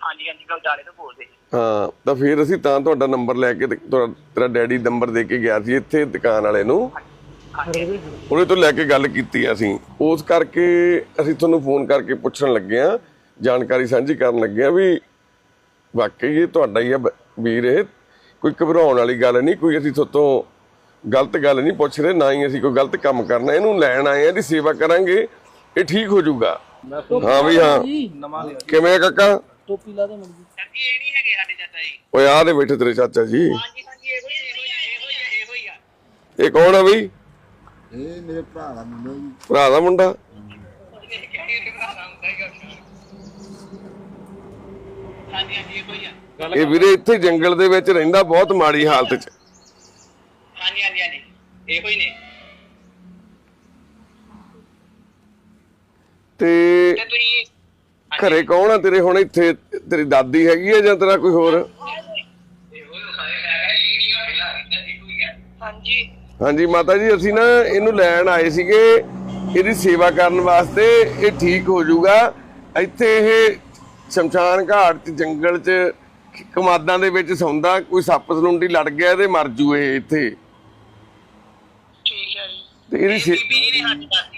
S3: ਹਾਂਜੀ ਹਾਂਜੀ ਗਲਜਾਲੇ ਤੋਂ ਬੋਲਦੇ।
S2: ਹਾਂ ਤਾਂ ਫਿਰ ਅਸੀਂ ਤਾਂ ਤੁਹਾਡਾ ਨੰਬਰ ਲੈ ਕੇ ਤੇਰਾ ਡੈਡੀ ਨੰਬਰ ਦੇ ਕੇ ਗਿਆ ਸੀ ਇੱਥੇ ਦੁਕਾਨ ਵਾਲੇ ਨੂੰ। ਉਹਦੇ ਤੋਂ ਲੈ ਕੇ ਗੱਲ ਕੀਤੀ ਅਸੀਂ ਉਸ ਕਰਕੇ ਅਸੀਂ ਤੁਹਾਨੂੰ ਫੋਨ ਕਰਕੇ ਪੁੱਛਣ ਲੱਗੇ ਆ ਜਾਣਕਾਰੀ ਸਾਂਝੀ ਕਰਨ ਲੱਗੇ ਆ ਵੀ ਵਾਕਈ ਇਹ ਤੁਹਾਡਾ ਹੀ ਆ ਵੀਰ ਇਹ। ਕੋਈ ਘਬਰਾਉਣ ਵਾਲੀ ਗੱਲ ਨਹੀਂ ਕੋਈ ਅਸੀਂ ਤੁਹਾਤੋਂ ਗਲਤ ਗੱਲ ਨਹੀਂ ਪੁੱਛ ਰਹੇ ਨਾ ਹੀ ਅਸੀਂ ਕੋਈ ਗਲਤ ਕੰਮ ਕਰਨਾ ਇਹਨੂੰ ਲੈਣ ਆਏ ਆ ਇਹਦੀ ਸੇਵਾ ਕਰਾਂਗੇ ਇਹ ਠੀਕ ਹੋ ਜਾਊਗਾ। ਹਾਂ ਵੀ ਹਾਂ। ਕਿਵੇਂ ਆ ਕਾਕਾ?
S5: ਟੋਪੀ ਲਾ ਦੇ ਮੁੰਡੀ
S3: ਸਰ ਜੀ ਇਹ ਨਹੀਂ ਹੈਗੇ ਸਾਡੇ ਚਾਚਾ ਜੀ।
S2: ਓਏ ਆ ਦੇ ਬੈਠੇ ਤੇਰੇ ਚਾਚਾ ਜੀ।
S3: ਹਾਂਜੀ ਹਾਂਜੀ ਇਹੋ ਹੀ ਇਹੋ ਹੀ ਇਹੋ ਹੀ ਆ, ਇਹੋ ਹੀ ਆ।
S2: ਇਹ ਕੌਣ ਆ ਬਈ?
S4: ਇਹ ਮੇਰੇ ਭਰਾ ਦਾ ਮੁੰਡਾ ਜੀ।
S2: ਭਰਾ ਦਾ ਮੁੰਡਾ?
S3: ਹਾਂਜੀ ਹਾਂਜੀ ਇਹੋ ਹੀ ਆ
S2: ਇਹ ਵੀਰੇ ਇੱਥੇ ਜੰਗਲ ਦੇ ਵਿੱਚ ਰਹਿੰਦਾ ਬਹੁਤ ਮਾੜੀ ਹਾਲਤ 'ਚ।
S3: ਹਾਂਜੀ ਹਾਂਜੀ ਹਾਂਜੀ ਇਹੋ ਹੀ ਨੇ।
S2: ਤੇ
S3: ਤੇ ਤੁਸੀਂ
S2: ਘਰੇ ਕੌਣ ਆ? ਤੇਰੇ ਹੁਣ ਇੱਥੇ ਤੇਰੀ ਦਾਦੀ ਹੈਗੀ ਆ ਜਾਂ ਤੇਰਾ ਕੋਈ ਹੋਰ?
S3: ਇਹੋ ਹੀ ਸਾਰੇ ਹੈਗਾ ਇਹ ਨਹੀਂ ਆ ਪਹਿਲਾਂ ਇਹੋ ਹੀ ਆ। ਹਾਂਜੀ।
S2: ਹਾਂਜੀ ਮਾਤਾ ਜੀ ਅਸੀਂ ਨਾ ਇਹਨੂੰ ਲੈਣ ਆਏ ਸੀਗੇ। ਇਹਦੀ ਸੇਵਾ ਕਰਨ ਵਾਸਤੇ ਇਹ ਠੀਕ ਹੋ ਜਾਊਗਾ। ਇੱਥੇ ਇਹ ਸ਼ਮਸ਼ਾਨ ਘਾਟ 'ਚ ਜੰਗਲ 'ਚ ਕਮਾਦਾਂ ਦੇ ਵਿੱਚ ਸੌਂਦਾ ਕੋਈ ਸੱਪ ਸਲੁੰਡੀ ਲੜ ਗਿਆ ਇਹਦੇ ਮਰ ਜੂ ਇਹ ਇੱਥੇ।
S3: ਠੀਕ ਹੈ ਜੀ।
S2: ਤੇ ਇਹਦੀ ਸੇ-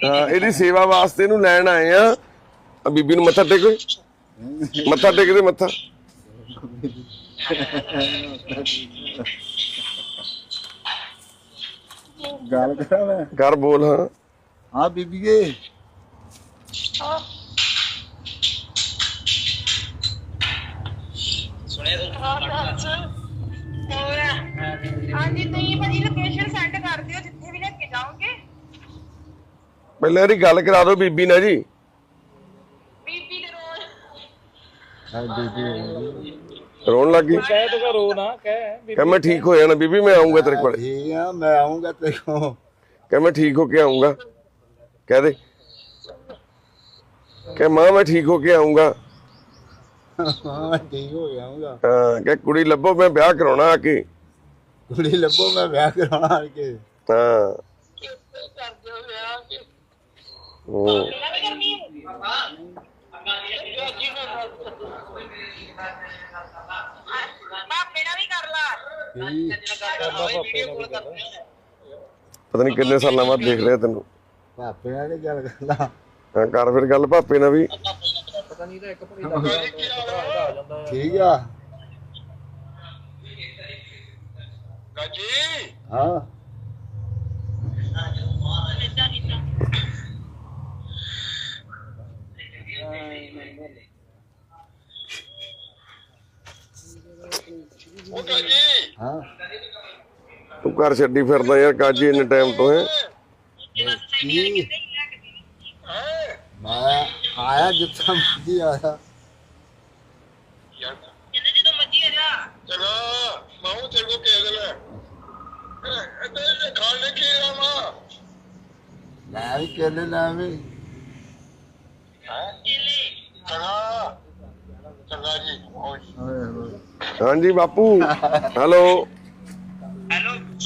S2: ਹਾਂ ਇਹਦੀ ਸੇਵਾ ਵਾਸਤੇ ਇਹਨੂੰ ਲੈਣ ਆਏ ਆ। ਆ ਬੀਬੀ ਨੂੰ ਮੱਥਾ ਟੇਕੋ। ਮੱਥਾ ਟੇਕ ਦੇ ਮੱਥਾ।
S4: ਗੱਲ ਕਰਾਂ ਮੈਂ?
S2: ਕਰ ਬੋਲ ਹਾਂ।
S4: ਹਾਂ ਬੀਬੀਏ।
S7: ਹਾਂਜੀ ਤੁਸੀਂ ਭਾਜੀ ਲੋਕੇਸ਼ਨ ਸੈਂਡ ਕਰ ਦਿਓ ਜਿੱਥੇ ਵੀ ਲੈ ਕੇ ਜਾਓਗੇ।
S2: ਪਹਿਲਾਂ ਇਹਦੀ ਗੱਲ ਕਰਾ ਦਿਓ ਬੀਬੀ ਨਾਲ ਜੀ।
S7: ਬੀਬੀ ਦੇ ਰੋਲ
S4: ਹਾਂ ਬੀਬੀ
S2: ਰੋਣ ਲੱਗ ਗਈ?
S5: ਕਹਿ ਤੂੰ ਰੋ ਨਾ ਕਹਿ
S2: ਕਹ ਮੈਂ ਠੀਕ ਹੋ ਜਾਣਾ ਬੀਬੀ ਮੈਂ ਆਉਂਗਾ ਤੇਰੇ ਕੋਲ।
S4: ਠੀਕ ਆ ਮੈਂ ਆਉਂਗਾ ਤੇ ਕੋ
S2: ਕਹ ਮੈਂ ਠੀਕ ਹੋ ਕੇ ਆਉਂਗਾ ਕਹਿ ਦੇ। ਕਹ ਮਾਂ ਮੈਂ ਠੀਕ ਹੋ ਕੇ ਆਉਂਗਾ
S4: ਹਾਂ ਮੈਂ ਠੀਕ ਹੋ ਗਿਆ ਆਉਂਗਾ
S2: ਹਾਂ ਕਹ ਕੁੜੀ ਲੱਭੋ ਮੈਂ ਵਿਆਹ ਕਰਾਉਣਾ ਆ ਕੇ।
S4: ਕੁੜੀ ਲੱਭੋ ਮੈਂ ਵਿਆਹ ਕਰਾਉਣਾ ਆ ਕੇ।
S2: ਹਾਂ।
S3: ਕਰ ਦਿਓ ਵਿਆਹ ਕੇ
S2: ਹੂੰ।
S7: ਪਾਪੇ ਨਾਲ ਵੀ ਕਰ ਲਾ।
S2: ਪਤਾ ਨਹੀਂ ਕਿੰਨੇ ਸਾਲਾਂ ਬਾਅਦ ਦੇਖ ਰਿਹਾ ਤੈਨੂੰ।
S4: ਪਾਪੇ ਨਾਲ ਨੀ ਗੱਲ ਕਰਦਾ
S2: ਹਾਂ ਕਰ ਫਿਰ ਗੱਲ ਭਾਪੇ ਨਾਲ ਵੀ।
S1: ਪਤਾ ਨਹੀਂ ਤਾਂ ਇੱਕ ਭਰੀ ਦਾ ਭਰਾ ਆ ਜਾਂਦਾ
S4: ਠੀਕ ਆ। ਹਾਂ ਹਾਂ।
S2: ਘਰ ਛੱਡੀ ਫਿਰਦਾ ਯਾਰ ਕਾਜੀ ਇੰਨੇ ਟਾਈਮ ਤੋਂ ਹੈ।
S4: ਕੀ ਮੈਂ ਆਇਆ ਜਿੱਥਾ ਮਰਜ਼ੀ ਆਇਆ।
S3: ਕਹਿੰਦੇ ਜਦੋਂ ਮਰਜ਼ੀ ਆ ਜਾ।
S8: ਚੰਗਾ ਮਾਹੂ ਤੇਰੇ ਕੋ ਕਹਿ ਦੇਣਾ ਇਹ ਖਾਣ ਲੈ ਕੇ ਆਵਾ
S4: ਲੈ ਵੀ ਕੇਲੇ ਲੈ ਵੀ
S8: ਚੰਗਾ ਚੰਗਾ ਜੀ ਓਏ
S4: ਓਏ ਹੋਏ
S2: ਹਾਂਜੀ ਬਾਪੂ ਹੈਲੋ।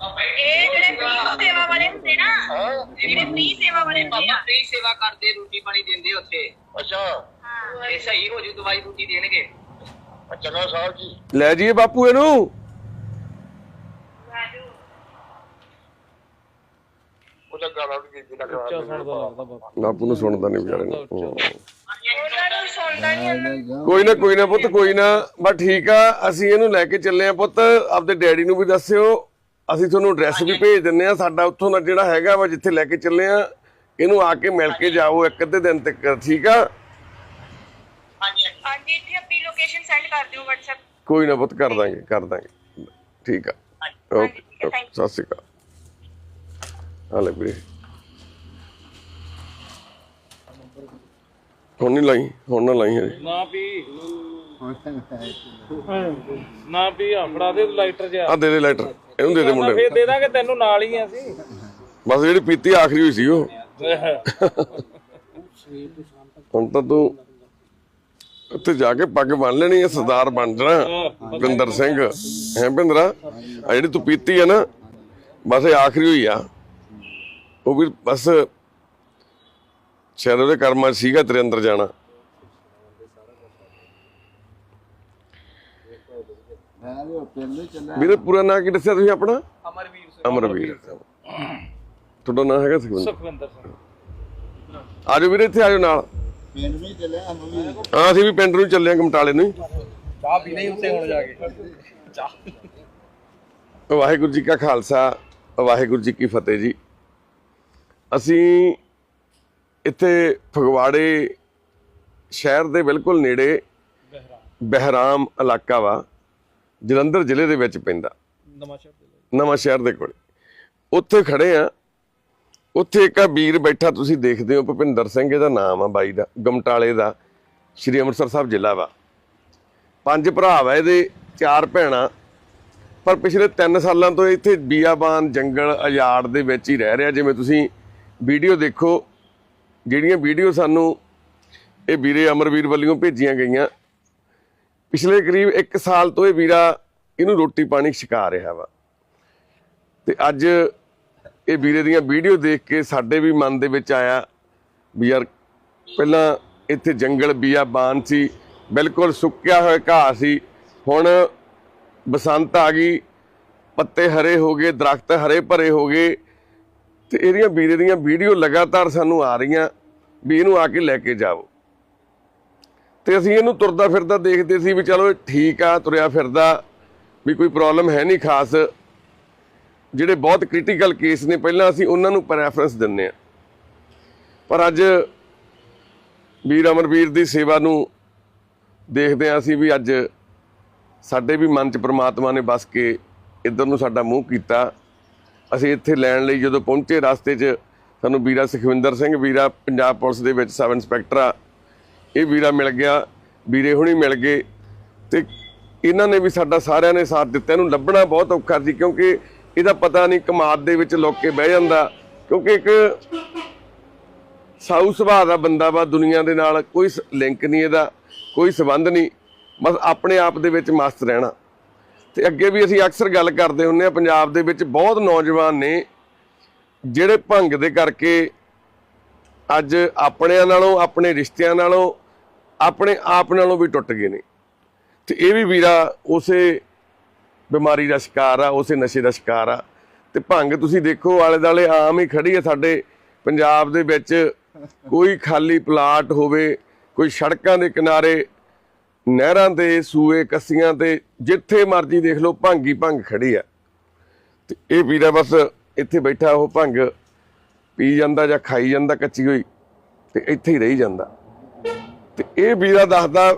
S3: ਜਿਹੜੇ ਫ੍ਰੀ ਸੇਵਾ ਵਾਲੇ ਹੁੰਦੇ ਨਾ ਜਿਹੜੇ ਫ੍ਰੀ ਸੇਵਾ ਵਾਲੇ ਹੁੰਦੇ ਆ।
S9: ਫ੍ਰੀ ਸੇਵਾ ਕਰਦੇ ਰੋਟੀ ਪਾਣੀ ਦਿੰਦੇ ਉੱਥੇ।
S8: ਅੱਛਾ।
S9: ਇਹ ਸਹੀ ਹੋ ਜੂ ਦਵਾਈ ਬੂਟੀ ਦੇਣਗੇ।
S8: ਚੰਗਾ ਸਾਹਿਬ ਜੀ।
S2: ਲੈ ਜੀਏ ਬਾਪੂ ਇਹਨੂੰ।
S8: ਉਹਦਾ ਕਰਾ
S1: ਸੁਣਦਾ ਲੱਗਦਾ ਬਾਪੂ।
S2: ਬਾਪੂ ਨੂੰ ਸੁਣਦਾ ਨਹੀਂ ਵਿਚਾਰੇ ਨੂੰ। ਹੂੰ।
S3: ਉਹਨਾਂ ਨੂੰ ਸੁਣਦਾ ਨਹੀਂ ਉਹਨਾਂ
S2: ਕੋਈ ਨਾ ਕੋਈ ਨਾ ਪੁੱਤ ਕੋਈ ਨਾ। ਬਸ ਠੀਕ ਆ ਅਸੀਂ ਇਹਨੂੰ ਲੈ ਕੇ ਚੱਲੇ ਆ ਪੁੱਤ। ਆਪਦੇ ਡੈਡੀ ਨੂੰ ਵੀ ਦੱਸਿਓ। ਅਸੀਂ ਤੁਹਾਨੂੰ ਐਡਰੈਸ ਵੀ ਭੇਜ ਦਿੰਨੇ ਆ ਸਾਡਾ ਉੱਥੋਂ ਦਾ ਜਿਹੜਾ ਹੈਗਾ ਵਾ ਜਿੱਥੇ ਲੈ ਕੇ ਚੱਲੇ ਆ ਇਹਨੂੰ ਆ ਕੇ ਮਿਲ ਕੇ ਜਾਓ ਇੱਕ ਅੱਧੇ ਦਿਨ ਤੱਕ ਠੀਕ ਆ?
S3: ਹਾਂਜੀ ਇੱਥੇ ਆਪਣੀ ਲੋਕੇਸ਼ਨ ਸੈਂਡ ਕਰ ਦਿਓ WhatsApp
S2: ਕੋਈ ਨਾ ਪੁੱਤ ਕਰ ਦਾਂਗੇ ਕਰ ਦਾਂਗੇ। ਠੀਕ ਆ। ਓਕੇ ਸਤਿ ਸ਼੍ਰੀ ਅਕਾਲ। ਹਾਲੇ ਵੀਰੇ। ਹੁਣ ਨਹੀਂ ਲਾਈ ਹੁਣ ਨਾ ਲਾਈ ਹਜੇ।
S1: ਨਾ ਪੀ ਨਾ ਪੀ ਆ ਫੜਾ ਦੇ ਲਾਈਟਰ ਜਿਹਾ।
S2: ਆ ਦੇ ਦੇ ਲੈਟਰ ਇਹਨੂੰ ਦੇ ਦੇ ਮੁੰਡੇ।
S1: ਫੇਰ ਦੇ ਦਾਂਗੇ ਤੈਨੂੰ ਨਾਲ ਹੀ ਆ ਅਸੀਂ।
S2: ਬਸ ਜਿਹੜੀ ਪੀਤੀ ਆਖਰੀ ਹੋਈ ਸੀ ਉਹ। ਹੁਣ ਤਾਂ ਤੂੰ ਉੱਥੇ ਜਾ ਕੇ ਪੱਗ ਬੰਨ ਲੈਣੀ ਹੈ ਸਰਦਾਰ ਬਣ ਜਾਣਾ ਬਿੰਦਰ ਸਿੰਘ। ਹੈ ਬਿੰਦਰਾ? ਆ ਜਿਹੜੀ ਤੂੰ ਪੀਤੀ ਆ ਨਾ ਬਸ ਇਹ ਆਖਰੀ ਹੋਈ ਆ। ਉਹ ਵੀ ਬਸ ਸ਼ਾਇਦ ਉਹਦੇ ਕਰਮਾਂ 'ਚ ਸੀਗਾ ਤੇਰੇ ਅੰਦਰ ਜਾਣਾ
S4: ਮੈਂ ਵੀ ਉਹ ਪਿੰਡ ਚੱਲਿਆ
S2: ਵੀਰੇ ਪੂਰਾ ਨਾਂ ਕੀ ਦੱਸਿਆ ਤੁਸੀਂ ਆਪਣਾ? ਅਮਰਵੀਰ ਤੁਹਾਡਾ ਨਾਂ ਹੈਗਾ ਸੁਖਵਿੰਦਰ?
S1: ਸੁਖਵਿੰਦਰ ਸਿੰਘ।
S2: ਆਜੋ ਵੀਰੇ ਇੱਥੇ ਆਜੋ ਨਾਲ।
S4: ਪਿੰਡ ਵੀ ਚੱਲਿਆ ਸਾਨੂੰ ਵੀ
S2: ਹਾਂ ਅਸੀਂ ਵੀ ਪਿੰਡ ਨੂੰ ਚੱਲੇ ਆਂ ਕਮਟਾਲੇ ਨੂੰ ਹੀ।
S1: ਚਾਹ ਪੀ ਲਈ ਉੱਤੇ ਹੁਣ ਜਾ ਕੇ।
S2: ਵਾਹਿਗੁਰੂ ਜੀ ਕਾ ਖਾਲਸਾ ਵਾਹਿਗੁਰੂ ਜੀ ਕੀ ਫਤਿਹ ਜੀ। ਅਸੀਂ ਇੱਥੇ ਫਗਵਾੜੇ ਸ਼ਹਿਰ ਦੇ ਬਿਲਕੁਲ ਨੇੜੇ ਬਹਿਰਾਮ ਇਲਾਕਾ ਵਾ। ਜਲੰਧਰ ਜ਼ਿਲ੍ਹੇ ਦੇ ਵਿੱਚ ਪੈਂਦਾ।
S1: ਨਵਾਂ ਸ਼ਹਿਰ ਦੇ
S2: ਨਵਾਂ ਸ਼ਹਿਰ ਦੇ ਕੋਲੇ। ਉੱਥੇ ਖੜੇ ਆ। ਉੱਥੇ ਇੱਕ ਆ ਵੀਰ ਬੈਠਾ ਤੁਸੀਂ ਦੇਖਦੇ ਹੋ ਭੁਪਿੰਦਰ ਸਿੰਘ ਇਹਦਾ ਨਾਮ ਆ ਬਾਈ ਦਾ ਗਮਟਾਲੇ ਦਾ ਸ਼੍ਰੀ ਅੰਮ੍ਰਿਤਸਰ ਸਾਹਿਬ ਜ਼ਿਲ੍ਹਾ ਵਾ। ਪੰਜ ਭਰਾ ਵਾ ਇਹਦੇ ਚਾਰ ਭੈਣਾਂ। ਪਰ ਪਿਛਲੇ 3 ਸਾਲਾਂ ਤੋਂ ਇੱਥੇ ਬੀਆਬਾਨ ਜੰਗਲ ਅਜਾੜ ਦੇ ਵਿੱਚ ਹੀ ਰਹਿ ਰਿਹਾ। ਜਿਵੇਂ ਤੁਸੀਂ ਵੀਡੀਓ ਦੇਖੋ ਜਿਹੜੀਆਂ ਵੀਡੀਓ ਸਾਨੂੰ ਇਹ ਵੀਰੇ ਅਮਰਵੀਰ ਵੱਲੋਂ ਭੇਜੀਆਂ ਗਈਆਂ ਪਿਛਲੇ ਕਰੀਬ 1 ਸਾਲ ਤੋਂ ਇਹ ਵੀਰਾ ਇਹਨੂੰ ਰੋਟੀ ਪਾਣੀ ਛਕਾ ਰਿਹਾ ਵਾ। ਤੇ ਅੱਜ ਇਹ ਵੀਰੇ ਦੀਆਂ ਵੀਡੀਓ ਦੇਖ ਕੇ ਸਾਡੇ ਵੀ ਮਨ ਦੇ ਵਿੱਚ ਆਇਆ ਵੀ ਯਾਰ ਪਹਿਲਾਂ ਇੱਥੇ ਜੰਗਲ ਬੀਆਬਾਨ ਸੀ, ਬਿਲਕੁਲ ਸੁੱਕਿਆ ਹੋਇਆ ਘਾਹ ਸੀ। ਹੁਣ ਬਸੰਤ ਆ ਗਈ, ਪੱਤੇ ਹਰੇ ਹੋ ਗਏ, ਦਰਖਤ ਹਰੇ ਭਰੇ ਹੋ ਗਏ। ਤੇ ਇਹਦੀਆਂ ਵੀਰੇ ਦੀਆਂ ਵੀਡੀਓ ਲਗਾਤਾਰ ਸਾਨੂੰ ਆ ਰਹੀਆਂ ਵੀ ਇਹਨੂੰ ਆ ਕੇ ਲੈ ਕੇ ਜਾਓ ਤੇ ਅਸੀਂ ਇਹਨੂੰ ਤੁਰਦਾ ਫਿਰਦਾ ਦੇਖਦੇ ਸੀ ਵੀ ਚਲੋ ਠੀਕ ਆ, ਤੁਰਿਆ ਫਿਰਦਾ, ਵੀ ਕੋਈ ਪ੍ਰੋਬਲਮ ਹੈ ਨਹੀਂ ਖਾਸ। ਜਿਹੜੇ ਬਹੁਤ ਕ੍ਰਿਟੀਕਲ ਕੇਸ ਨੇ, ਪਹਿਲਾਂ ਅਸੀਂ ਉਹਨਾਂ ਨੂੰ ਪ੍ਰੈਫਰੈਂਸ ਦਿੰਨੇ ਆ ਪਰ ਅੱਜ ਵੀਰ ਅਮਰਵੀਰ ਦੀ ਸੇਵਾ ਨੂੰ ਦੇਖਦੇ ਆ ਅਸੀਂ ਵੀ ਅੱਜ ਸਾਡੇ ਵੀ ਮਨ 'ਚ ਪ੍ਰਮਾਤਮਾ ਨੇ ਬਸ ਕੇ ਇੱਧਰ ਨੂੰ ਸਾਡਾ ਮੂੰਹ ਕੀਤਾ। ਅਸੀਂ ਇੱਥੇ ਲੈਣ ਲਈ ਜਦੋਂ ਪਹੁੰਚੇ ਰਸਤੇ 'ਚ, ਸਾਨੂੰ ਵੀਰਾ ਸੁਖਵਿੰਦਰ ਸਿੰਘ, ਵੀਰਾ ਪੰਜਾਬ ਪੁਲਿਸ ਦੇ ਵਿੱਚ ਸਬ ਇੰਸਪੈਕਟਰ ਆ। ਇਹ ਵੀਰਾ ਮਿਲ ਗਿਆ, ਵੀਰੇ ਹੁਣੀ ਮਿਲ ਗਏ ਤੇ ਇਹਨਾਂ ਨੇ ਵੀ ਸਾਡਾ ਸਾਰਿਆਂ ਨੇ ਸਾਥ ਦਿੱਤਾ। ਇਹਨੂੰ ਲੱਭਣਾ ਬਹੁਤ ਔਖਾ ਸੀ ਕਿਉਂਕਿ ਇਹਦਾ ਪਤਾ ਨਹੀਂ ਕਮਾਦ ਦੇ ਵਿੱਚ ਲੁੱਕ ਕੇ ਬਹਿ ਜਾਂਦਾ। ਕਿਉਂਕਿ ਇੱਕ ਸਾਊ ਸੁਭਾਅ ਦਾ ਬੰਦਾ ਵਾ ਦੁਨੀਆ ਦੇ ਨਾਲ, ਕੋਈ ਲਿੰਕ ਨਹੀਂ ਇਹਦਾ, ਕੋਈ ਸਬੰਧ ਨਹੀਂ। ਬਸ ਆਪਣੇ ਆਪ ਦੇ ਵਿੱਚ ਮਸਤ ਰਹਿਣਾ। ਤੇ ਅੱਗੇ ਵੀ ਅਸੀਂ ਅਕਸਰ ਗੱਲ ਕਰਦੇ ਹੁੰਨੇ ਆ, ਪੰਜਾਬ ਦੇ ਵਿੱਚ ਬਹੁਤ ਨੌਜਵਾਨ ਨੇ ਜਿਹੜੇ ਭੰਗ ਦੇ ਕਰਕੇ ਅੱਜ ਆਪਣਿਆਂ ਨਾਲੋਂ, ਆਪਣੇ ਰਿਸ਼ਤਿਆਂ ਨਾਲੋਂ, ਆਪਣੇ ਆਪ ਨਾਲੋਂ ਵੀ ਟੁੱਟ ਗਏ ਨੇ। ਤੇ ਇਹ ਵੀ ਵੀਰਾ ਉਸੇ ਬਿਮਾਰੀ ਦਾ ਸ਼ਿਕਾਰ ਆ, ਉਸੇ ਨਸ਼ੇ ਦਾ ਸ਼ਿਕਾਰ ਆ। ਤੇ ਭੰਗ ਤੁਸੀਂ ਦੇਖੋ ਆਲੇ ਦਾਲੇ ਆਮ ਹੀ ਖੜੀ ਆ ਸਾਡੇ ਪੰਜਾਬ ਦੇ ਵਿੱਚ। ਕੋਈ ਖਾਲੀ ਪਲਾਟ ਹੋਵੇ, ਕੋਈ ਸੜਕਾਂ ਦੇ ਕਿਨਾਰੇ, ਨਹਿਰਾਂ ਤੇ ਸੂਏ, ਕੱਸੀਆਂ ਤੇ ਜਿੱਥੇ ਮਰਜ਼ੀ ਦੇਖ ਲਓ, ਭੰਗ ਹੀ ਭੰਗ ਖੜੀ ਆ। ਤੇ ਇਹ ਵੀਰਾ ਬਸ ਇੱਥੇ ਬੈਠਾ, ਉਹ ਭੰਗ ਪੀ ਜਾਂਦਾ ਜਾਂ ਖਾਈ ਜਾਂਦਾ ਕੱਚੀ ਹੋਈ, ਤੇ ਇੱਥੇ ਹੀ ਰਹੀ ਜਾਂਦਾ। ਤੇ ਇਹ ਵੀਰਾ ਦੱਸਦਾ,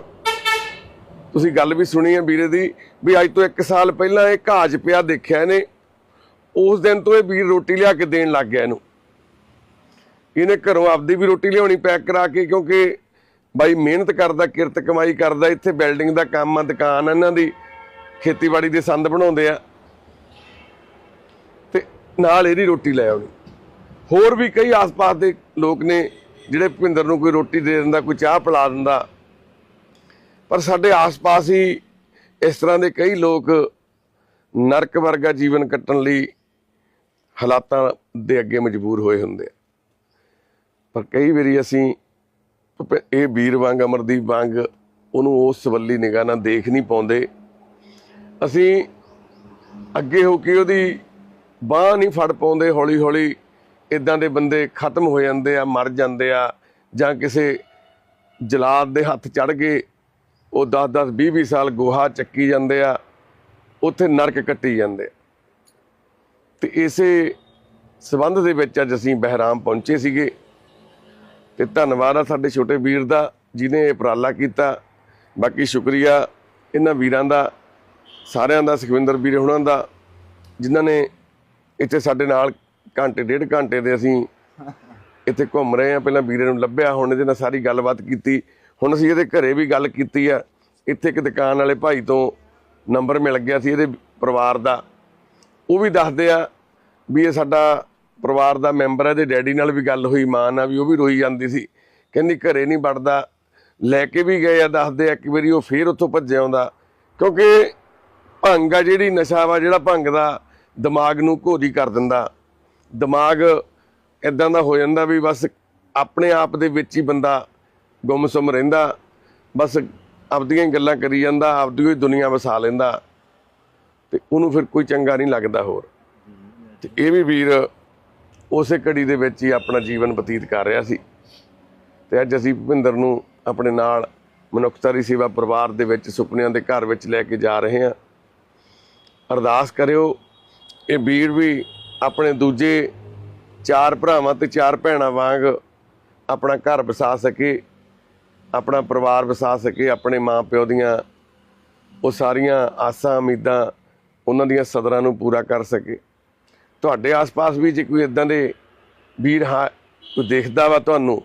S2: ਤੁਸੀਂ ਗੱਲ ਵੀ ਸੁਣੀ ਹੈ ਵੀਰੇ ਦੀ, ਵੀ ਅੱਜ ਤੋਂ 1 ਸਾਲ ਪਹਿਲਾਂ ਇਹ ਘਾਜ ਪਿਆ ਦੇਖਿਆ ਇਹਨੇ, ਉਸ ਦਿਨ ਤੋਂ ਇਹ ਵੀਰ ਰੋਟੀ ਲਿਆ ਕੇ ਦੇਣ ਲੱਗ ਗਿਆ ਇਹਨੂੰ। ਇਹਨੇ ਘਰੋਂ ਆਪਦੀ ਵੀ ਰੋਟੀ ਲਿਆਉਣੀ ਪੈਕ ਕਰਾ ਕੇ, ਕਿਉਂਕਿ ਬਾਈ ਮਿਹਨਤ ਕਰਦਾ, ਕਿਰਤ ਕਮਾਈ ਕਰਦਾ, ਇੱਥੇ ਬਿਲਡਿੰਗ ਦਾ ਕੰਮ ਆ, ਦੁਕਾਨ ਇਹਨਾਂ ਦੀ, ਖੇਤੀਬਾੜੀ ਦੇ ਸੰਦ ਬਣਾਉਂਦੇ ਆ। ਤੇ ਨਾਲ ਇਹਦੀ ਰੋਟੀ ਲੈ ਆਉਣੀ। ਹੋਰ ਵੀ ਕਈ ਆਸ-ਪਾਸ ਦੇ ਲੋਕ ਨੇ ਜਿਹੜੇ ਭਿੰਦਰ ਨੂੰ ਕੋਈ ਰੋਟੀ ਦੇ ਦਿੰਦਾ, ਕੋਈ ਚਾਹ ਪਿਲਾ ਦਿੰਦਾ। ਪਰ ਸਾਡੇ ਆਸ-ਪਾਸ ਹੀ ਇਸ ਤਰ੍ਹਾਂ ਦੇ ਕਈ ਲੋਕ ਨਰਕ ਵਰਗਾ ਜੀਵਨ ਕੱਟਣ ਲਈ ਹਾਲਾਤਾਂ ਦੇ ਅੱਗੇ ਮਜਬੂਰ ਹੋਏ ਹੁੰਦੇ ਆ। ਪਰ ਕਈ ਵਾਰੀ ਅਸੀਂ ਇਹ ਵੀਰ ਵਾਂਗ, ਅਮਰਦੀਪ ਵਾਂਗ ਉਹਨੂੰ ਉਸ ਸਵੱਲੀ ਨਿਗਾਹ ਨਾਲ ਦੇਖ ਨਹੀਂ ਪਾਉਂਦੇ। ਅਸੀਂ ਅੱਗੇ ਹੋ ਕੇ ਉਹਦੀ ਬਾਹ ਨਹੀਂ ਫੜ ਪਾਉਂਦੇ ਹੌਲੀ ਹੌਲੀ ਇਦਾਂ ਦੇ ਬੰਦੇ ਖਤਮ ਹੋ ਜਾਂਦੇ ਆ, ਮਰ ਜਾਂਦੇ ਆ ਜਾਂ ਕਿਸੇ ਜਲਾਦ ਦੇ ਹੱਥ ਚੜ ਗਏ ਉਹ 10 10 20 20 ਸਾਲ ਗੋਹਾ ਚੱਕੀ ਜਾਂਦੇ ਆ, ਉੱਥੇ ਨਰਕ ਕੱਟੀ ਜਾਂਦੇ ਆ। ਤੇ ਇਸੇ ਸਬੰਧ ਦੇ ਵਿੱਚ ਅੱਜ ਅਸੀਂ ਬਹਿਰਾਮ ਪਹੁੰਚੇ ਸੀਗੇ ਤੇ ਧੰਨਵਾਦ ਆ ਸਾਡੇ ਛੋਟੇ ਵੀਰ ਦਾ ਜਿਨੇ ਉਪਰਾਲਾ ਕੀਤਾ ਬਾਕੀ ਸ਼ੁਕਰੀਆ ਇਹਨਾਂ ਵੀਰਾਂ ਦਾ, ਸਾਰਿਆਂ ਦਾ, ਸੁਖਵਿੰਦਰ ਵੀਰ ਹੁਣਾਂ ਦਾ, ਜਿਨ੍ਹਾਂ ਨੇ ਇੱਥੇ ਸਾਡੇ ਨਾਲ ਘੰਟੇ, ਡੇਢ ਘੰਟੇ ਦੇ ਅਸੀਂ ਇੱਥੇ ਘੁੰਮ ਰਹੇ ਆ ਪਹਿਲਾਂ ਵੀਰੇ ਨੂੰ ਲੱਭਿਆ, ਹੁਣ ਇਹਦੇ ਨਾਲ ਸਾਰੀ ਗੱਲਬਾਤ ਕੀਤੀ। ਹੁਣ ਅਸੀਂ ਇਹਦੇ ਘਰੇ ਵੀ ਗੱਲ ਕੀਤੀ ਆ। ਇੱਥੇ ਇੱਕ ਦੁਕਾਨ ਵਾਲੇ ਭਾਈ ਤੋਂ ਨੰਬਰ ਮਿਲ ਗਿਆ ਸੀ ਇਹਦੇ ਪਰਿਵਾਰ ਦਾ। ਉਹ ਵੀ ਦੱਸਦੇ ਆ ਵੀ ਇਹ ਸਾਡਾ ਪਰਿਵਾਰ ਦਾ ਮੈਂਬਰ ਹੈ ਇਹਦੇ ਡੈਡੀ ਨਾਲ ਵੀ ਗੱਲ ਹੋਈ, ਮਾਂ ਨਾਲ ਵੀ, ਉਹ ਵੀ ਰੋਈ ਜਾਂਦੀ ਸੀ। ਕਹਿੰਦੀ ਘਰੇ ਨਹੀਂ ਵੜਦਾ। ਲੈ ਕੇ ਵੀ ਗਏ ਆ, ਦੱਸਦੇ ਆ ਇੱਕ ਵਾਰੀ ਉਹ ਫੇਰ ਉੱਥੋਂ ਭੱਜਿਆ ਆਉਂਦਾ। ਕਿਉਂਕਿ ਭੰਗ ਆ ਜਿਹੜੀ, ਨਸ਼ਾ ਵਾ ਜਿਹੜਾ ਭੰਗ ਦਾ ਦਿਮਾਗ ਨੂੰ ਘੋਰੀ ਕਰ ਦਿੰਦਾ। ਦਿਮਾਗ ਇਦਾਂ ਦਾ ਹੋ ਜਾਂਦਾ ਵੀ ਬਸ ਆਪਣੇ ਆਪ ਦੇ ਵਿੱਚ ਹੀ ਬੰਦਾ ਗੁੰਮਸੁੰਮ ਰਹਿੰਦਾ, ਬਸ ਆਪਦੀਆਂ ਹੀ ਗੱਲਾਂ ਕਰੀ ਜਾਂਦਾ, ਆਪਦੀ ਹੀ ਦੁਨੀਆ ਵਸਾ ਲੈਂਦਾ ਤੇ ਉਹਨੂੰ ਫਿਰ ਕੋਈ ਚੰਗਾ ਨਹੀਂ ਲੱਗਦਾ ਹੋਰ। ਤੇ ਇਹ ਵੀ ਵੀਰ ਉਸੇ ਘੜੀ ਦੇ ਵਿੱਚ ਹੀ ਆਪਣਾ ਜੀਵਨ ਬਤੀਤ ਕਰ ਰਿਹਾ ਸੀ। ਤੇ ਅੱਜ ਅਸੀਂ ਭੁਪਿੰਦਰ ਨੂੰ ਆਪਣੇ ਨਾਲ ਮਨੁੱਖਤਾ ਦੀ ਸੇਵਾ ਪਰਿਵਾਰ ਦੇ ਵਿੱਚ ਸੁਪਨਿਆਂ ਦੇ ਘਰ ਵਿੱਚ ਲੈ ਕੇ ਜਾ ਰਹੇ ਹਾਂ। ਅਰਦਾਸ ਕਰਿਓ, ਇਹ ਵੀਰ ਵੀ ਆਪਣੇ ਦੂਜੇ ਚਾਰ ਭਰਾਵਾਂ ਤੇ ਚਾਰ ਭੈਣਾਂ ਵਾਂਗ ਆਪਣਾ ਘਰ ਵਸਾ ਸਕੇ, ਆਪਣਾ ਪਰਿਵਾਰ ਵਸਾ ਸਕੇ, ਆਪਣੇ ਮਾਪਿਓ ਦੀਆਂ ਉਹ ਸਾਰੀਆਂ ਆਸਾਂ, ਉਮੀਦਾਂ ਉਹਨਾਂ ਦੀਆਂ ਸਦਰਾਂ ਨੂੰ ਪੂਰਾ ਕਰ ਸਕੇ। ਤੁਹਾਡੇ ਆਸ-ਪਾਸ ਵੀ ਜੇ ਕੋਈ ਇਦਾਂ ਦੇ ਵੀਰ ਹਾਂ, ਕੋਈ ਦੇਖਦਾ ਵਾ ਤੁਹਾਨੂੰ,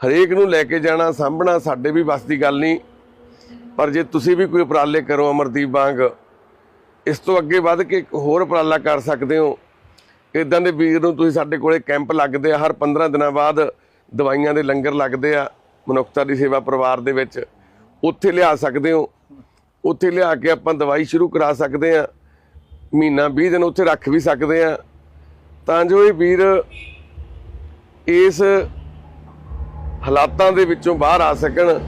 S2: ਹਰੇਕ ਨੂੰ ਲੈ ਕੇ ਜਾਣਾ, ਸਾਂਭਣਾ ਸਾਡੇ ਵੀ ਵੱਸ ਦੀ ਗੱਲ ਨਹੀਂ। ਪਰ ਜੇ ਤੁਸੀਂ ਵੀ ਕੋਈ ਉਪਰਾਲੇ ਕਰੋ ਅਮਰਦੀਪ ਵਾਂਗ, ਇਸ ਤੋਂ ਅੱਗੇ ਵੱਧ ਕੇ ਇੱਕ ਹੋਰ ਉਪਰਾਲਾ ਕਰ ਸਕਦੇ ਹੋ। ਇਦਾਂ ਦੇ ਵੀਰ ਨੂੰ ਤੁਸੀਂ ਸਾਡੇ ਕੋਲੇ ਕੈਂਪ ਲੱਗਦੇ ਆ, ਹਰ 15 ਦਿਨਾਂ ਬਾਅਦ ਦਵਾਈਆਂ ਦੇ ਲੰਗਰ ਲੱਗਦੇ ਆ, ਮਨੁੱਖਤਾ ਦੀ ਸੇਵਾ ਪਰਿਵਾਰ ਦੇ ਵਿੱਚ। ਉੱਥੇ ਲਿਆ ਸਕਦੇ ਹੋ। ਉੱਥੇ ਲਿਆ ਕੇ ਆਪਾਂ ਦਵਾਈ ਸ਼ੁਰੂ ਕਰਾ ਸਕਦੇ ਆ। ਮਹੀਨਾ 20 ਦਿਨ ਉੱਥੇ ਰੱਖ ਵੀ ਸਕਦੇ ਆ। ਤਾਂ ਜੋ ਇਹ ਵੀਰ ਇਸ ਹਾਲਾਤਾਂ ਦੇ ਵਿੱਚੋਂ ਬਾਹਰ ਆ ਸਕਣ,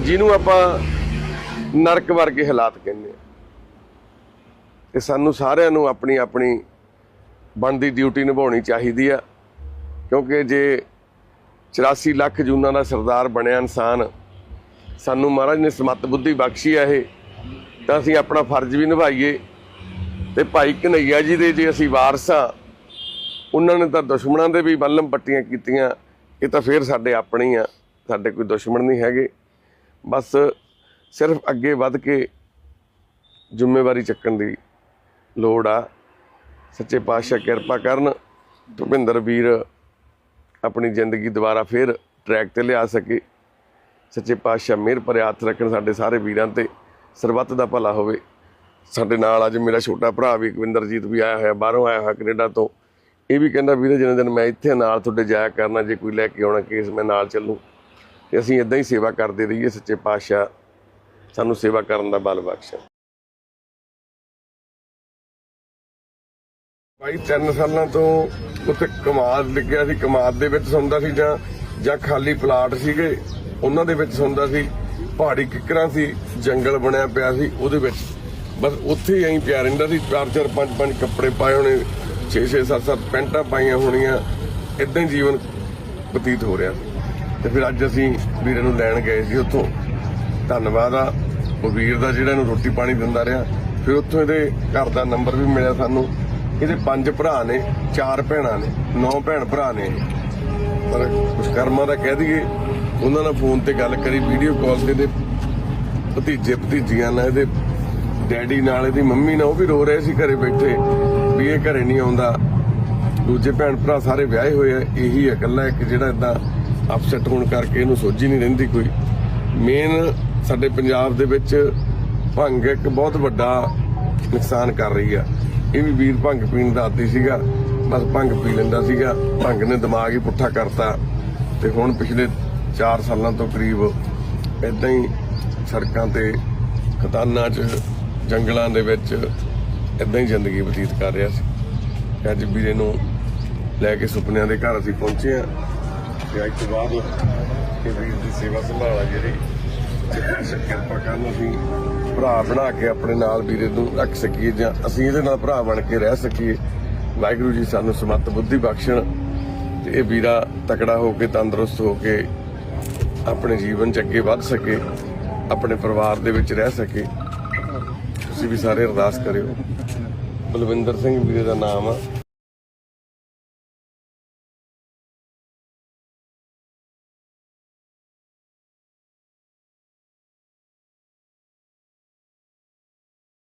S2: ਜਿਹਨੂੰ ਆਪਾਂ ਨਰਕ ਵਰਗੇ ਹਾਲਾਤ ਕਹਿੰਦੇ ਆ। ਤੇ ਸਾਨੂੰ ਸਾਰਿਆਂ ਨੂੰ ਆਪਣੀ ਆਪਣੀ ਬਣਦੀ ਡਿਊਟੀ ਨਿਭਾਉਣੀ ਚਾਹੀਦੀ ਆ। ਕਿਉਂਕਿ ਜੇ 84 ਲੱਖ ਜੂਨਾਂ ਦਾ ਸਰਦਾਰ ਬਣਿਆ ਇਨਸਾਨ, ਸਾਨੂੰ ਮਹਾਰਾਜ ਨੇ ਸਮਤ ਬੁੱਧੀ ਬਖਸ਼ੀ ਆ ਇਹ, ਤਾਂ ਅਸੀਂ ਆਪਣਾ ਫਰਜ਼ ਵੀ ਨਿਭਾਈਏ। ਤੇ ਭਾਈ ਕਨਈਆ ਜੀ ਦੇ ਜੇ ਅਸੀਂ ਵਾਰਸ ਆ, ਉਹਨਾਂ ਨੇ ਤਾਂ ਦੁਸ਼ਮਣਾਂ ਦੇ ਵੀ ਬੱਲਮ ਪੱਟੀਆਂ ਕੀਤੀਆਂ, ਇਹ ਤਾਂ ਫੇਰ ਸਾਡੇ ਆਪਣੇ ਆ, ਸਾਡੇ ਕੋਈ ਦੁਸ਼ਮਣ ਨਹੀਂ ਹੈਗੇ। ਬਸ ਸਿਰਫ ਅੱਗੇ ਵੱਧ ਕੇ ਜ਼ਿੰਮੇਵਾਰੀ ਚੱਕਣ ਦੀ ਲੋੜ ਆ। ਸੱਚੇ ਪਾਤਸ਼ਾਹ ਕਿਰਪਾ ਕਰਨ ਭੁਪਿੰਦਰ ਵੀਰ ਆਪਣੀ ਜ਼ਿੰਦਗੀ ਦੁਬਾਰਾ ਫੇਰ ਟਰੈਕ ਤੇ ਲਿਆ ਸਕੇ। ਸੱਚੇ ਪਾਤਸ਼ਾਹ ਮਿਹਰ ਭਰੇ ਹੱਥ ਰੱਖਣ ਸਾਡੇ ਸਾਰੇ ਵੀਰਾਂ ਤੇ, ਸਰਬੱਤ ਦਾ ਭਲਾ ਹੋਵੇ। ਸਾਡੇ ਨਾਲ ਅੱਜ ਮੇਰਾ ਛੋਟਾ ਭਰਾ ਵੀ ਕਵਿੰਦਰਜੀਤ ਵੀ ਆਇਆ ਹੋਇਆ, ਬਾਹਰੋਂ ਆਇਆ ਹੋਇਆ ਕੈਨੇਡਾ ਤੋਂ। ਇਹ ਵੀ ਕਹਿੰਦਾ, ਵੀਰੇ ਜਿੰਨੇ ਦਿਨ ਮੈਂ ਇੱਥੇ ਨਾਲ ਤੁਹਾਡੇ ਜਾਇਆ ਕਰਨਾ, ਜੇ ਕੋਈ ਲੈ ਕੇ ਆਉਣਾ ਕੇਸ ਮੈਂ ਨਾਲ ਚੱਲੂ। ਤੇ ਅਸੀਂ ਇਦਾਂ ਹੀ ਸੇਵਾ ਕਰਦੇ ਰਹੀਏ, ਸੱਚੇ ਪਾਤਸ਼ਾਹ। ਸਾਨੂੰ ਸੇਵਾ ਕਰਨ ਦਾ ਬਲ ਬਖਸ਼ਣ ਭਾਈ, ਤਿੰਨ ਸਾਲਾਂ ਤੋਂ ਉੱਥੇ ਕਮਾਦ ਲੱਗਿਆ ਸੀ। ਕਮਾਦ ਦੇ ਵਿੱਚ ਸੌਂਦਾ ਸੀ ਜਾਂ ਜਾਂ ਖਾਲੀ ਪਲਾਟ ਸੀਗੇ, ਉਹਨਾਂ ਦੇ ਵਿੱਚ ਸੌਂਦਾ ਸੀ। ਪਹਾੜੀ ਕਿਕਰਾਂ ਸੀ, ਜੰਗਲ ਬਣਿਆ ਪਿਆ ਸੀ ਉਹਦੇ ਵਿੱਚ। ਬਸ ਉੱਥੇ ਹੀ ਐਂ ਪਿਆ ਰਹਿੰਦਾ ਸੀ। ਚਾਰ ਚਾਰ, ਪੰਜ ਪੰਜ ਕੱਪੜੇ ਪਾਏ ਹੋਣੇ 6 6 7 7 ਪੈਂਟਾਂ ਪਾਈਆਂ ਹੋਣੀਆਂ। ਇਦਾਂ ਹੀ ਜੀਵਨ ਬਤੀਤ ਹੋ ਰਿਹਾ। ਸੀ ਤੇ ਫਿਰ ਅੱਜ ਅਸੀਂ ਵੀਰੇ ਨੂੰ ਲੈਣ ਗਏ ਸੀ ਉੱਥੋਂ। ਧੰਨਵਾਦ ਆ। ਉਹ ਵੀਰ ਦਾ ਜਿਹੜਾ ਇਹਨੂੰ ਰੋਟੀ ਪਾਣੀ ਦਿੰਦਾ ਰਿਹਾ। ਫਿਰ ਉੱਥੋਂ ਇਹਦੇ ਘਰ ਦਾ ਨੰਬਰ ਵੀ ਮਿਲਿਆ ਸਾਨੂੰ। ਇਹਦੇ ਪੰਜ ਭਰਾ ਨੇ, ਚਾਰ ਭੈਣਾਂ ਨੇ, ਨੌ ਭੈਣ ਭਰਾ ਨੇ ਪਰ ਕੁਛ ਕਰਮਾਂ ਦਾ ਕਹਿ ਦਈਏ, ਉਹਨਾਂ ਨਾਲ ਫੋਨ ਤੇ ਗੱਲ ਕਰੀ ਵੀਡੀਓ ਕਾਲ ਤੇ ਇਹਦੇ ਭਤੀਜੇ ਭਤੀਜੀਆਂ ਨਾਲ, ਇਹਦੇ ਡੈਡੀ ਨਾਲ, ਇਹਦੀ ਮੰਮੀ ਨਾਲ, ਉਹ ਵੀ ਰੋ ਰਹੇ ਸੀ ਘਰੇ ਬੈਠੇ, ਵੀ ਇਹ ਘਰੇ ਨਹੀਂ ਆਉਂਦਾ। ਦੂਜੇ ਭੈਣ ਭਰਾ ਸਾਰੇ ਵਿਆਹੇ ਹੋਏ ਆ, ਇਹੀ ਇਕੱਲਾ ਇੱਕ ਜਿਹੜਾ ਇਦਾਂ ਅਪਸੈਟ ਹੋਣ ਕਰਕੇ ਇਹਨੂੰ ਸੋਝੀ ਨਹੀਂ ਰਹਿੰਦੀ ਕੋਈ। ਮੇਨ ਸਾਡੇ ਪੰਜਾਬ ਦੇ ਵਿੱਚ ਭੰਗ ਇੱਕ ਬਹੁਤ ਵੱਡਾ ਨੁਕਸਾਨ ਕਰ ਰਹੀ ਆ। ਇਹ ਵੀ ਵੀਰ ਭੰਗ ਪੀਣ ਦਾ ਆਦੀ ਸੀਗਾ, ਬਸ ਭੰਗ ਪੀ ਲੈਂਦਾ ਸੀਗਾ। ਭੰਗ ਨੇ ਦਿਮਾਗ ਹੀ ਪੁੱਠਾ ਕਰਤਾ ਤੇ ਹੁਣ ਪਿਛਲੇ 4 ਸਾਲਾਂ ਤੋਂ ਕਰੀਬ ਇਦਾਂ ਹੀ ਸੜਕਾਂ ਤੇ ਖਤਾਨਾਂ 'ਚ, ਜੰਗਲਾਂ ਦੇ ਵਿੱਚ ਇਦਾਂ ਹੀ ਜ਼ਿੰਦਗੀ ਬਤੀਤ ਕਰ ਰਿਹਾ ਸੀ। ਤੇ ਅੱਜ ਵੀਰੇ ਨੂੰ ਲੈ ਕੇ ਸੁਪਨਿਆਂ ਦੇ ਘਰ ਅਸੀਂ ਪਹੁੰਚੇ ਆ ਤੇ ਅੱਜ ਤੋਂ ਬਾਅਦ ਇਹ ਵੀਰ ਦੀ ਸੇਵਾ ਸੰਭਾਲਾ ਜਿਹੜੀ ਕਿਰਪਾ ਕਰਨ ਅਸੀਂ ਭਰਾ ਬਣਾ ਕੇ ਆਪਣੇ ਨਾਲ ਵੀਰੇ ਨੂੰ ਰੱਖ ਸਕੀਏ ਜਾਂ ਅਸੀਂ ਇਹਦੇ ਨਾਲ ਭਰਾ ਬਣ ਕੇ ਰਹਿ ਸਕੀਏ। ਵਾਹਿਗੁਰੂ ਜੀ ਸਾਨੂੰ ਸਮਤ ਬੁੱਧੀ ਬਖਸ਼ਣ। ਤੇ ਇਹ ਵੀਰਾ ਤਕੜਾ ਹੋ ਕੇ, ਤੰਦਰੁਸਤ ਹੋ ਕੇ ਆਪਣੇ ਜੀਵਨ ਚ ਅੱਗੇ ਵੱਧ ਸਕੇ, ਆਪਣੇ ਪਰਿਵਾਰ ਦੇ ਵਿੱਚ ਰਹਿ ਸਕੇ। ਤੁਸੀਂ ਵੀ ਸਾਰੇ ਅਰਦਾਸ ਕਰਿਓ। ਬਲਵਿੰਦਰ ਸਿੰਘ ਵੀਰੇ ਦਾ ਨਾਮ ਆ।